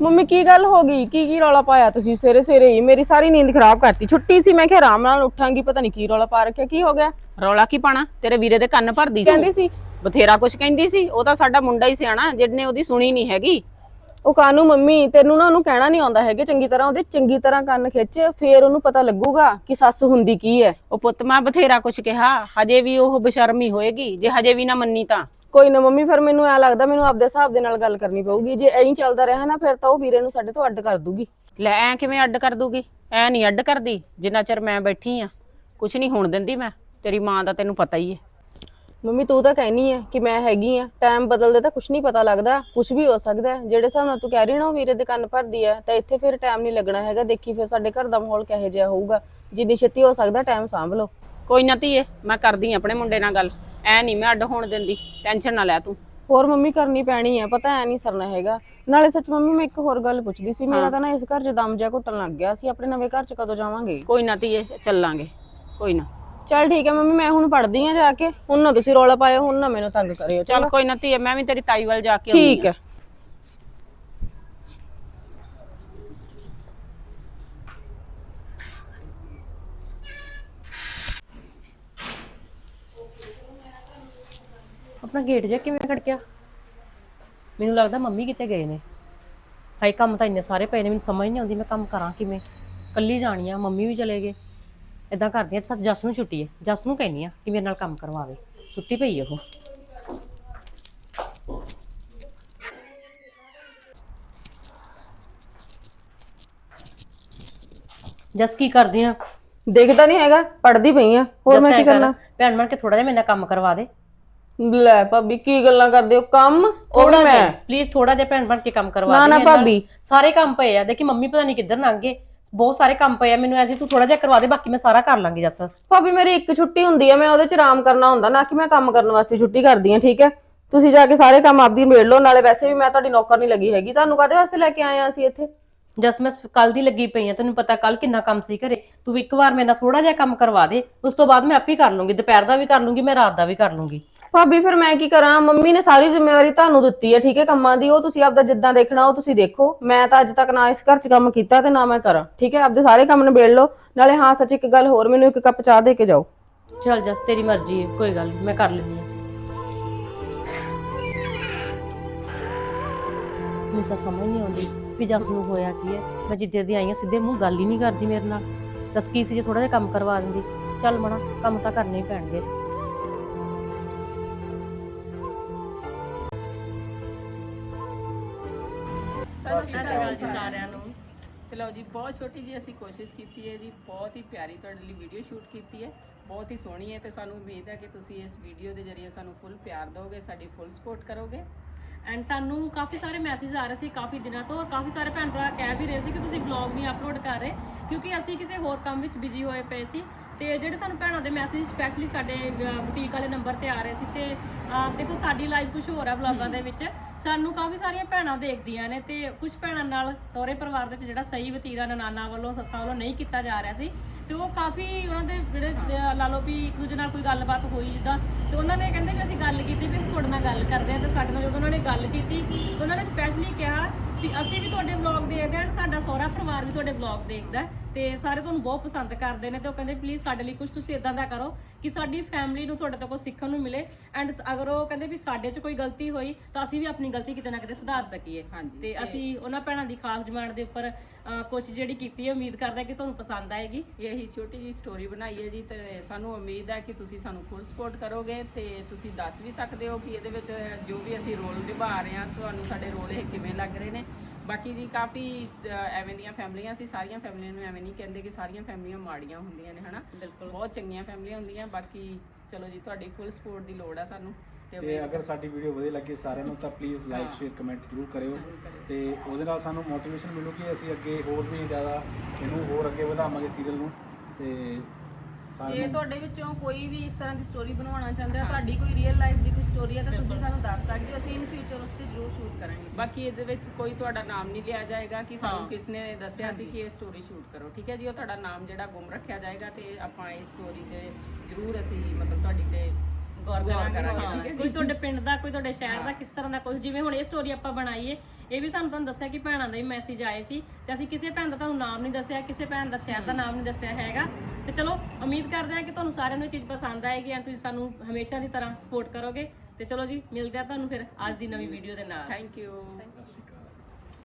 ਮੰਮੀ ਕੀ ਗੱਲ ਹੋ ਗਈ? ਕੀ ਕੀ ਰੌਲਾ ਪਾਇਆ ਤੁਸੀਂ? ਸਵੇਰੇ ਸਵੇਰੇ ਹੀ ਮੇਰੀ ਸਾਰੀ ਨੀਂਦ ਖਰਾਬ ਕਰਤੀ। ਛੁੱਟੀ ਸੀ ਮੈਂ ਕਿਹਾ ਆਰਾਮ ਨਾਲ ਉੱਠਾਂਗੀ ਪਤਾ ਨਹੀਂ ਕੀ ਰੌਲਾ ਪਾ ਰੱਖਿਆ ਕੀ ਹੋ ਗਿਆ? ਰੌਲਾ ਕੀ ਪਾਣਾ? ਤੇਰੇ ਵੀਰੇ ਦੇ ਕੰਨ ਭਰਦੀ ਸੀ। ਕਹਿੰਦੀ ਸੀ ਬਥੇਰਾ ਕੁਛ ਕਹਿੰਦੀ ਸੀ ਉਹ ਤਾਂ ਸਾਡਾ ਮੁੰਡਾ ਹੀ ਸਿਆਣਾ ਜਿਹਨੇ ਉਹਦੀ ਸੁਣੀ ਨਹੀਂ ਹੈਗੀ। ਉਹ ਕਾਨੂੰ ਮੰਮੀ ਤੈਨੂੰ ਨਾ ਉਹਨੂੰ ਕਹਿਣਾ ਨਹੀਂ ਆਉਂਦਾ ਹੈਗਾ ਚੰਗੀ ਤਰ੍ਹਾਂ ਉਹਦੇ ਚੰਗੀ ਤਰ੍ਹਾਂ ਕੰਨ ਖਿੱਚ ਫੇਰ ਉਹਨੂੰ ਪਤਾ ਲੱਗੂਗਾ ਕਿ ਸੱਸ ਹੁੰਦੀ ਕੀ ਹੈ। ਉਹ ਪੁੱਤ ਮੈਂ ਬਥੇਰਾ ਕੁਛ ਕਿਹਾ ਹਜੇ ਵੀ ਉਹ ਬਸ਼ਰਮੀ ਹੋਏਗੀ ਜੇ ਹਜੇ ਵੀ ਨਾ ਮੰਨੀ ਤਾਂ। ਕੋਈ ਨਾ ਮੰਮੀ ਫਿਰ ਮੈਨੂੰ ਐ ਲੱਗਦਾ ਮੈਨੂੰ ਆਪਦੇ ਹਿਸਾਬ ਦੇ ਨਾਲ ਗੱਲ ਕਰਨੀ ਪਊਗੀ। ਜੇ ਐਂ ਹੀ ਚੱਲਦਾ ਰਿਹਾ ਨਾ ਫਿਰ ਤਾਂ ਉਹ ਵੀਰੇ ਨੂੰ ਸਾਡੇ ਤੋਂ ਅੱਡ ਕਰ ਦੂਗੀ। ਲੈ ਐ ਕਿਵੇਂ ਅੱਡ ਕਰ ਦੂਗੀ? ਐ ਨਹੀਂ ਅੱਡ ਕਰਦੀ ਜਿੰਨਾ ਚਿਰ ਮੈਂ ਬੈਠੀ ਆ। ਕੁਛ ਨਹੀਂ ਹੋਣ ਦਿੰਦੀ ਮੈਂ ਤੇਰੀ ਮਾਂ ਦਾ ਤੈਨੂੰ ਪਤਾ ਹੀ ਹੈ ਮੰਮੀ ਤੂੰ ਤਾਂ ਕਹਿਨੀ ਹੈ ਕਿ ਮੈਂ ਹੈਗੀ ਆ। ਟਾਈਮ ਬਦਲਦੇ ਤਾਂ ਕੁਝ ਨਹੀਂ ਪਤਾ ਲੱਗਦਾ ਕੁਝ ਵੀ ਹੋ ਸਕਦਾ ਹੈ। ਜਿਹੜੇ ਹਿਸਾਬ ਨਾਲ ਤੂੰ ਕਹਿ ਰਹੀ ਨਾ ਉਹ ਵੀਰੇ ਦੇ ਕੰਨ ਭਰਦੀ ਹੈ ਤਾਂ ਇੱਥੇ ਫਿਰ ਟਾਈਮ ਨਹੀਂ ਲੱਗਣਾ ਹੈਗਾ। ਦੇਖੀ ਫਿਰ ਸਾਡੇ ਘਰ ਦਾ ਮਾਹੌਲ ਕਿਹੋ ਜਿਹਾ ਹੋਊਗਾ। ਜਿੰਨੀ ਛੇਤੀ ਹੋ ਸਕਦਾ ਟਾਈਮ ਸਾਂਭ ਲਓ। ਕੋਈ ਨਾ ਧੀਏ ਮੈਂ ਕਰਦੀ ਆਂ ਆਪਣੇ ਮੁੰਡੇ ਨਾਲ ਗੱਲ। ਐ ਨਹੀਂ ਮੈਂ ਅੱਡ ਹੋਣ ਦਿੰਦੀ ਟੈਨਸ਼ਨ ਨਾ ਲੈ ਤੂੰ। ਹੋਰ ਮੰਮੀ ਕਰਨੀ ਪੈਣੀ ਹੈ ਪਤਾ ਐ ਨਹੀਂ ਸਰਨਾ ਹੈਗਾ। ਨਾਲੇ ਸੱਚ ਮੰਮੀ ਮੈਂ ਇੱਕ ਹੋਰ ਗੱਲ ਪੁੱਛਦੀ ਸੀ ਮੇਰਾ ਤਾਂ ਨਾ ਇਸ ਘਰ 'ਚ ਦਮ ਜਿਹਾ ਘੁੱਟਣ ਲੱਗ ਗਿਆ ਸੀ ਆਪਣੇ ਨਵੇਂ ਘਰ 'ਚ ਕਦੋਂ ਜਾਵਾਂਗੇ? ਕੋਈ ਨਾ ਧੀਏ ਚੱਲਾਂਗੇ ਕੋਈ ਨਾ। ਚੱਲ ਠੀਕ ਹੈ ਮੰਮੀ ਮੈਂ ਹੁਣ ਪੜਦੀ ਆ ਜਾ ਕੇ ਹੁਣ ਨਾ ਤੁਸੀਂ ਰੌਲਾ ਪਾਇਓ ਹੁਣ ਨਾ ਮੈਨੂੰ ਤੰਗ ਕਰਿਓ ਚੱਲ ਕੋਈ ਨਾ ਧੀਏ ਮੈਂ ਵੀ ਤੇਰੀ ਤਾਈ ਵੱਲ ਜਾ ਕੇ ਆਉਂਦੀ ਠੀਕ ਆਂ। ਹੈ ਆਪਣਾ ਗੇਟ ਜਿਹਾ ਕਿਵੇਂ ਖੜਕਿਆ? ਮੈਨੂੰ ਲੱਗਦਾ ਮੰਮੀ ਕਿਤੇ ਗਏ ਨੇ। ਹਾਈ ਕੰਮ ਤਾਂ ਇੰਨੇ ਸਾਰੇ ਪਏ ਨੇ ਮੈਨੂੰ ਸਮਝ ਨਹੀਂ ਆਉਂਦੀ ਮੈਂ ਕੰਮ ਕਰਾਂ ਕਿਵੇਂ। ਕੱਲੀ ਜਾਣੀ ਆ ਮੰਮੀ ਵੀ ਚਲੇ ਗਏ। ਇਦਾਂ ਕਰਦੀ ਆ ਸੱਚ ਜੱਸ ਨੂੰ ਛੁੱਟੀ ਹੈ ਜੱਸ ਨੂੰ ਕਹਿੰਨੀ ਆ ਕਿ ਮੇਰੇ ਨਾਲ ਕੰਮ ਕਰਵਾਵੇ। ਸੁੱਤੀ ਪਈ ਉਹ। ਜੱਸ ਕੀ ਕਰਦੀ ਆ? ਦੇਖਦਾ ਨਹੀਂ ਹੈਗਾ ਪੜਦੀ ਪਈ ਆ। ਹੋਰ ਮੈਂ ਕੀ ਕਰਨਾ? ਭੈਣ ਬਣ ਕੇ ਥੋੜਾ ਜਿਹਾ ਮੇਰੇ ਨਾਲ ਕੰਮ ਕਰਵਾ ਦੇ। ਲੈ ਭਾਬੀ ਕੀ ਗੱਲਾਂ ਕਰਦੇ ਹੋ? ਕੰਮ? ਉਹ ਵੀ ਥੋੜਾ ਮੈਂ ਜਿਹਾ ਪਲੀਜ਼ ਥੋੜਾ ਜਿਹਾ ਭੈਣ ਬਣ ਕੇ ਕੰਮ ਕਰਵਾ ਨਾ, ਦੇ ਨਾ ਨਾਲ। ਭਾਬੀ। ਸਾਰੇ ਕੰਮ ਪਏ ਆ। ਦੇਖੀ ਮੰਮੀ ਪਤਾ ਨਹੀਂ ਕਿੱਧਰ ਲੰਘ ਗਏ। ਬਹੁਤ ਸਾਰੇ ਕੰਮ ਪਏ ਆ। ਮੈਨੂੰ ਐਸੀ ਤੂੰ ਥੋੜਾ ਜਿਹਾ ਕਰਵਾ ਦੇ ਬਾਕੀ ਮੈਂ ਸਾਰਾ ਕਰ ਲਾਂਗੀ ਜੱਸ ਭਾਬੀ ਮੇਰੀ ਇੱਕ ਛੁੱਟੀ ਹੁੰਦੀ ਹੈ ਮੈਂ ਉਹਦੇ ਚ ਆਰਾਮ ਕਰਨਾ ਹੁੰਦਾ ਨਾ ਕਿ ਮੈਂ ਕੰਮ ਕਰਨ ਵਾਸਤੇ ਛੁੱਟੀ ਕਰਦੀ ਹਾਂ ਠੀਕ ਹੈ? ਤੁਸੀਂ ਜਾ ਕੇ ਸਾਰੇ ਕੰਮ ਆਪਦੀ ਮੇੜ ਲਓ ਨਾਲੇ ਵੈਸੇ ਵੀ ਮੈਂ ਤੁਹਾਡੀ ਨੌਕਰ ਨਹੀਂ ਲੱਗੀ ਹੈਗੀ। ਤੁਹਾਨੂੰ ਕਾਹਦੇ ਵਾਸਤੇ ਲੈ ਕੇ ਆਏ ਆ ਅਸੀਂ ਇੱਥੇ? ਜਸ ਮੈਂ ਕੱਲ ਦੀ ਲੱਗੀ ਪਈ ਆ ਤੈਨੂੰ ਪਤਾ ਕੱਲ ਕਿੰਨਾ ਕੰਮ ਸੀ ਘਰੇ। ਤੂੰ ਇੱਕ ਵਾਰ ਮੇਰੇ ਨਾਲ ਥੋੜਾ ਜਿਹਾ ਕੰਮ ਕਰਵਾ ਦੇ। ਉਸ ਤੋਂ ਬਾਅਦ ਮੈਂ ਆਪੇ ਹੀ ਕਰ ਲੂੰਗੀ। ਦੁਪਹਿਰ ਦਾ ਵੀ ਕਰ ਲੂੰਗੀ ਮੈਂ ਰਾਤ ਦਾ ਵੀ ਕਰ ਲੂੰਗੀ। ਭਾਬੀ, ਫਿਰ ਮੈਂ ਕੀ ਕਰਾਂ? ਮੰਮੀ ਨੇ ਸਾਰੀ ਜ਼ਿੰਮੇਵਾਰੀ ਤੁਹਾਨੂੰ ਦਿੱਤੀ ਹੈ, ਠੀਕ ਹੈ, ਕੰਮਾਂ ਦੀ। ਉਹ ਤੁਸੀਂ ਆਪਦਾ ਜਿੱਦਾਂ ਦੇਖਣਾ, ਉਹ ਤੁਸੀਂ ਦੇਖੋ। ਮੈਂ ਤਾਂ ਅੱਜ ਤੱਕ ਨਾ ਇਸ ਘਰ 'ਚ ਕੰਮ ਕੀਤਾ ਤੇ ਨਾ ਮੈਂ ਕਰਾਂ, ਠੀਕ ਹੈ? ਆਪਦੇ ਸਾਰੇ ਕੰਮ ਨਿਬੇੜ ਲਓ। ਨਾਲੇ ਹਾਂ, ਸੱਚ ਇੱਕ ਗੱਲ ਹੋਰ, ਮੈਨੂੰ ਇੱਕ ਕੱਪ ਚਾਹ ਦੇ ਕੇ ਜਾਓ। ਚੱਲ ਜਸ, ਤੇਰੀ ਮਰਜ਼ੀ ਹੈ, ਕੋਈ ਗੱਲ ਨੀ, ਮੈਂ ਕਰ ਲੈਂਦੀ ਹਾਂ। ਮੈਨੂੰ ਤਾਂ ਸਮਝ ਨਹੀਂ ਆਉਂਦੀ ਵੀ ਜਸ ਨੂੰ ਹੋਇਆ ਕੀ ਹੈ। ਮੈਂ ਜਿੱਦੇ ਦੀ ਆਈ ਹਾਂ, ਸਿੱਧੇ ਮੂੰਹ ਗੱਲ ਹੀ ਨਹੀਂ ਕਰਦੀ ਮੇਰੇ ਨਾਲ। ਦੱਸ ਕੀ ਸੀ ਜੇ ਥੋੜਾ ਜਿਹਾ ਕੰਮ ਕਰਵਾ ਦਿੰਦੀ? ਚੱਲ ਮਣਾ ਕੰਮ ਤਾਂ ਕਰਨੇ ਹੀ ਪੈਣਗੇ। ਸਾਰਿਆਂ ਨੂੰ। ਤੇ ਲਓ ਜੀ ਬਹੁਤ ਛੋਟੀ ਜੀ ਅਸੀਂ ਕੋਸ਼ਿਸ਼ ਕੀਤੀ ਹੈ ਜੀ ਬਹੁਤ ਹੀ ਪਿਆਰੀ ਤੁਹਾਡੇ ਲਈ ਵੀਡੀਓ ਸ਼ੂਟ ਕੀਤੀ ਹੈ। ਬਹੁਤ ਹੀ ਸੋਹਣੀ ਹੈ ਤੇ ਸਾਨੂੰ ਉਮੀਦ ਹੈ ਕਿ ਤੁਸੀਂ ਇਸ ਵੀਡੀਓ ਦੇ ਜ਼ਰੀਏ ਸਾਨੂੰ ਫੁੱਲ ਪਿਆਰ ਦਿਓਗੇ ਸਾਡੀ ਫੁੱਲ ਸਪੋਰਟ ਕਰੋਗੇ। ਐਂਡ ਸਾਨੂੰ ਕਾਫੀ ਸਾਰੇ ਮੈਸੇਜ ਆ ਰਹੇ ਸੀ ਕਾਫੀ ਦਿਨਾਂ ਤੋਂ ਔਰ ਕਾਫੀ ਸਾਰੇ ਭੈਣ ਭਰਾ ਕਹਿ ਵੀ ਰਹੇ ਸੀ ਕਿ ਤੁਸੀਂ ਵਲੌਗ ਨਹੀਂ ਅਪਲੋਡ ਕਰ ਰਹੇ ਕਿਉਂਕਿ ਅਸੀਂ ਕਿਸੇ ਹੋਰ ਕੰਮ ਵਿੱਚ ਬਿਜ਼ੀ ਹੋਏ ਪਏ ਸੀ। ਤੇ ਜਿਹੜੇ ਸਾਨੂੰ ਭੈਣਾਂ ਦੇ ਮੈਸੇਜ ਸਪੈਸ਼ਲੀ ਸਾਡੇ ਬੁਟੀਕ ਵਾਲੇ ਨੰਬਰ ਤੇ ਆ ਰਹੇ ਸੀ ਤੇ ਅਹ, ਦੇਖੋ ਸਾਡੀ ਲਾਈਵ ਕੁਝ ਹੋਰ ਹੈ ਵਲੌਗਾਂ ਦੇ ਵਿੱਚ। ਸਾਨੂੰ ਕਾਫੀ ਸਾਰੀਆਂ ਭੈਣਾਂ ਦੇਖਦੀਆਂ ਨੇ ਤੇ ਕੁਝ ਭੈਣਾਂ ਨਾਲ ਸਹੁਰੇ ਪਰਿਵਾਰ ਦੇ ਵਿੱਚ ਜਿਹੜਾ ਸਹੀ ਵਤੀਰਾ ਨਨਾਨਾ ਵੱਲੋਂ ਸੱਸਾਂ ਵੱਲੋਂ ਨਹੀਂ ਕੀਤਾ ਜਾ ਰਿਹਾ ਸੀ। ਤੇ ਉਹ ਕਾਫੀ ਉਹਨਾਂ ਦੇ ਜਿਹੜੇ ਲਾ ਲਓ ਵੀ ਇੱਕ ਦੂਜੇ ਨਾਲ ਕੋਈ ਗੱਲਬਾਤ ਹੋਈ ਜਿੱਦਾਂ ਤੇ ਉਹਨਾਂ ਨੇ ਕਹਿੰਦੇ ਵੀ ਅਸੀਂ ਗੱਲ ਕੀਤੀ ਵੀ ਤੁਹਾਡੇ ਨਾਲ ਗੱਲ ਕਰਦੇ ਹਾਂ ਤੇ ਸਾਡੇ ਨਾਲ ਜਦੋਂ ਉਹਨਾਂ ਨੇ ਗੱਲ ਕੀਤੀ ਉਹਨਾਂ ਨੇ ਸਪੈਸ਼ਲੀ ਕਿਹਾ ਵੀ ਅਸੀਂ ਵੀ ਤੁਹਾਡੇ ਵਲੌਗ ਦੇਖਦੇ ਹਾਂ ਸਾਡਾ ਸਹੁਰਾ ਪਰਿਵਾਰ ਵੀ ਤੁਹਾਡੇ ਵਲੌਗ ਦੇਖਦਾ ਤੇ ਸਾਰੇ ਤੁਹਾਨੂੰ ਬਹੁਤ ਪਸੰਦ ਕਰਦੇ ਨੇ ਤੇ ਉਹ ਕਹਿੰਦੇ ਪਲੀਜ਼ ਸਾਡੇ ਲਈ ਕੁਝ ਤੁਸੀਂ ਇਦਾਂ ਦਾ ਕਰੋ ਕਿ ਸਾਡੀ ਫੈਮਿਲੀ ਨੂੰ ਤੁਹਾਡੇ ਤੋਂ ਕੁਝ ਸਿੱਖਣ ਨੂੰ ਮਿਲੇ ਐਂਡ ਅਗਰ ਉਹ ਕਹਿੰਦੇ ਵੀ ਸਾਡੇ 'ਚ ਕੋਈ ਗਲਤੀ ਹੋਈ ਤਾਂ ਅਸੀਂ ਵੀ ਆਪਣੀ ਗਲਤੀ ਕਿਤੇ ਨਾ ਕਿਤੇ ਸੁਧਾਰ ਸਕੀਏ। ਤੇ ਅਸੀਂ ਉਹਨਾਂ ਭੈਣਾਂ ਦੀ ਖਾਸ ਡਿਮਾਂਡ ਦੇ ਉੱਪਰ ਕੋਸ਼ਿਸ਼ ਜਿਹੜੀ ਕੀਤੀ ਹੈ ਉਮੀਦ ਕਰਦੇ ਕਿ ਤੁਹਾਨੂੰ ਪਸੰਦ ਆਏਗੀ। ਇਹੀ ਛੋਟੀ ਜੀ ਸਟੋਰੀ ਬਣਾਈ ਹੈ ਜੀ ਤੇ ਸਾਨੂੰ ਉਮੀਦ ਹੈ ਕਿ ਤੁਸੀਂ ਸਾਨੂੰ ਫੁੱਲ ਸਪੋਰਟ ਕਰੋਗੇ ਤੇ ਤੁਸੀਂ ਦੱਸ ਵੀ ਸਕਦੇ ਹੋ ਕਿ ਇਹਦੇ ਵਿੱਚ ਜੋ ਵੀ ਅਸੀਂ ਰੋਲ ਨਿਭਾ ਰਹੇ ਹਾਂ ਤੁਹਾਨੂੰ ਸਾਡੇ ਰੋਲ ਇਹ ਕਿਵੇਂ ਲੱਗ ਰਹੇ ਨੇ। ਬਾਕੀ ਜੀ ਕਾਫੀ ਐਵੇਂ ਦੀਆਂ ਫੈਮਲੀਆਂ ਸੀ ਸਾਰੀਆਂ ਫੈਮਲੀਆਂ ਨੂੰ ਐਵੇਂ ਨਹੀਂ ਕਹਿੰਦੇ ਕਿ ਸਾਰੀਆਂ ਫੈਮਲੀਆਂ ਮਾੜੀਆਂ ਹੁੰਦੀਆਂ ਨੇ ਹਨਾ? ਬਹੁਤ ਚੰਗੀਆਂ ਫੈਮਲੀਆਂ ਹੁੰਦੀਆਂ ਬਾਕੀ ਚਲੋ ਜੀ ਤੁਹਾਡੀ ਫੁੱਲ ਸਪੋਰਟ ਦੀ ਲੋੜ ਆ ਸਾਨੂੰ। ਤੇ ਤੇ ਅਗਰ ਸਾਡੀ ਵੀਡੀਓ ਵਧੀਆ ਲੱਗੇ ਸਾਰਿਆਂ ਨੂੰ ਤਾਂ ਪਲੀਜ਼ ਲਾਈਕ ਸ਼ੇਅਰ ਕਮੈਂਟ ਜ਼ਰੂਰ ਕਰਿਓ। ਤੇ ਉਹਦੇ ਨਾਲ ਸਾਨੂੰ ਮੋਟੀਵੇਸ਼ਨ ਮਿਲੂਗੀ ਅਸੀਂ ਅੱਗੇ ਹੋਰ ਵੀ ਜ਼ਿਆਦਾ ਇਹਨੂੰ ਹੋਰ ਅੱਗੇ ਵਧਾਵਾਂਗੇ ਸੀਰੀਅਲ ਨੂੰ। ਤੇ ਜੇ ਤੁਹਾਡੇ ਵਿੱਚੋਂ ਕੋਈ ਵੀ ਇਸ ਤਰ੍ਹਾਂ ਦੀ ਸਟੋਰੀ ਬਣਵਾਉਣਾ ਚਾਹੁੰਦਾ ਹੈ ਤੁਹਾਡੀ ਕੋਈ ਰੀਅਲ ਲਾਈਫ ਦੀ ਕੋਈ ਸਟੋਰੀ ਹੈ ਤਾਂ ਤੁਸੀਂ ਸਾਨੂੰ ਦੱਸ ਸਕਦੇ ਹੋ ਅਸੀਂ ਇਨ ਫਿਊਚਰ ਉਸ ਤੇ ਜ਼ਰੂਰ ਸ਼ੂਟ ਕਰਾਂਗੇ। ਬਾਕੀ ਇਹਦੇ ਵਿੱਚ ਕੋਈ ਤੁਹਾਡਾ ਨਾਮ ਨਹੀਂ ਲਿਆ ਜਾਏਗਾ ਕਿ ਸਾਨੂੰ ਕਿਸ ਨੇ ਦੱਸਿਆ ਸੀ ਕਿ ਇਹ ਸਟੋਰੀ ਸ਼ੂਟ ਕਰੋ ਠੀਕ ਹੈ ਜੀ? ਉਹ ਤੁਹਾਡਾ ਨਾਮ ਜਿਹੜਾ ਗੁੰਮ ਰੱਖਿਆ ਜਾਏਗਾ ਤੇ ਆਪਾਂ ਇਹ ਸਟੋਰੀ ਤੇ ਜ਼ਰੂਰ ਅਸੀਂ ਮਤਲਬ ਤੁਹਾਡੀ ਤੇ ਗੌਰ ਕਰਾਂਗੇ ਕੋਈ ਤੁਹਾਡੇ ਪਿੰਡ ਦਾ ਕੋਈ ਤੁਹਾਡੇ ਸ਼ਹਿਰ ਦਾ ਕਿਸ ਤਰ੍ਹਾਂ ਦਾ ਕੋਈ ਜਿਵੇਂ ਹੁਣ ਇਹ ਸਟੋਰੀ ਆਪਾਂ ਬਣਾਈਏ ਇਹ ਵੀ ਸਾਨੂੰ ਤੁਹਾਨੂੰ ਦੱਸਿਆ ਕਿ ਭੈਣਾਂ ਦਾ ਹੀ ਮੈਸੇਜ ਆਏ ਸੀ ਤੇ ਅਸੀਂ ਕਿਸੇ ਭੈਣ ਦਾ ਤੁਹਾਨੂੰ ਨਾਮ ਨਹੀਂ ਦੱਸਿਆ ਕਿਸੇ ਭੈਣ ਦਾ ਸ਼ਹਿਰ ਦਾ ਨਾਮ ਨਹੀਂ ਦੱਸਿਆ ਹੈਗਾ ਤੇ ਚਲੋ ਉਮੀਦ ਕਰਦੇ ਹਾਂ ਕਿ ਤੁਹਾਨੂੰ ਸਾਰਿਆਂ ਨੂੰ ਇਹ ਚੀਜ਼ ਪਸੰਦ ਆਏਗੀ ਐਂਡ ਤੁਸੀਂ ਸਾਨੂੰ ਹਮੇਸ਼ਾ ਦੀ ਤਰ੍ਹਾਂ ਸਪੋਰਟ ਕਰੋਗੇ। ਤੇ ਚਲੋ ਜੀ ਮਿਲਦੇ ਆ ਤੁਹਾਨੂੰ ਫਿਰ ਅੱਜ ਦੀ ਨਵੀਂ ਵੀਡੀਓ ਦੇ ਨਾਲ। ਥੈਂਕ ਯੂ ਸਤਿ ਸ਼੍ਰੀ ਅਕਾਲ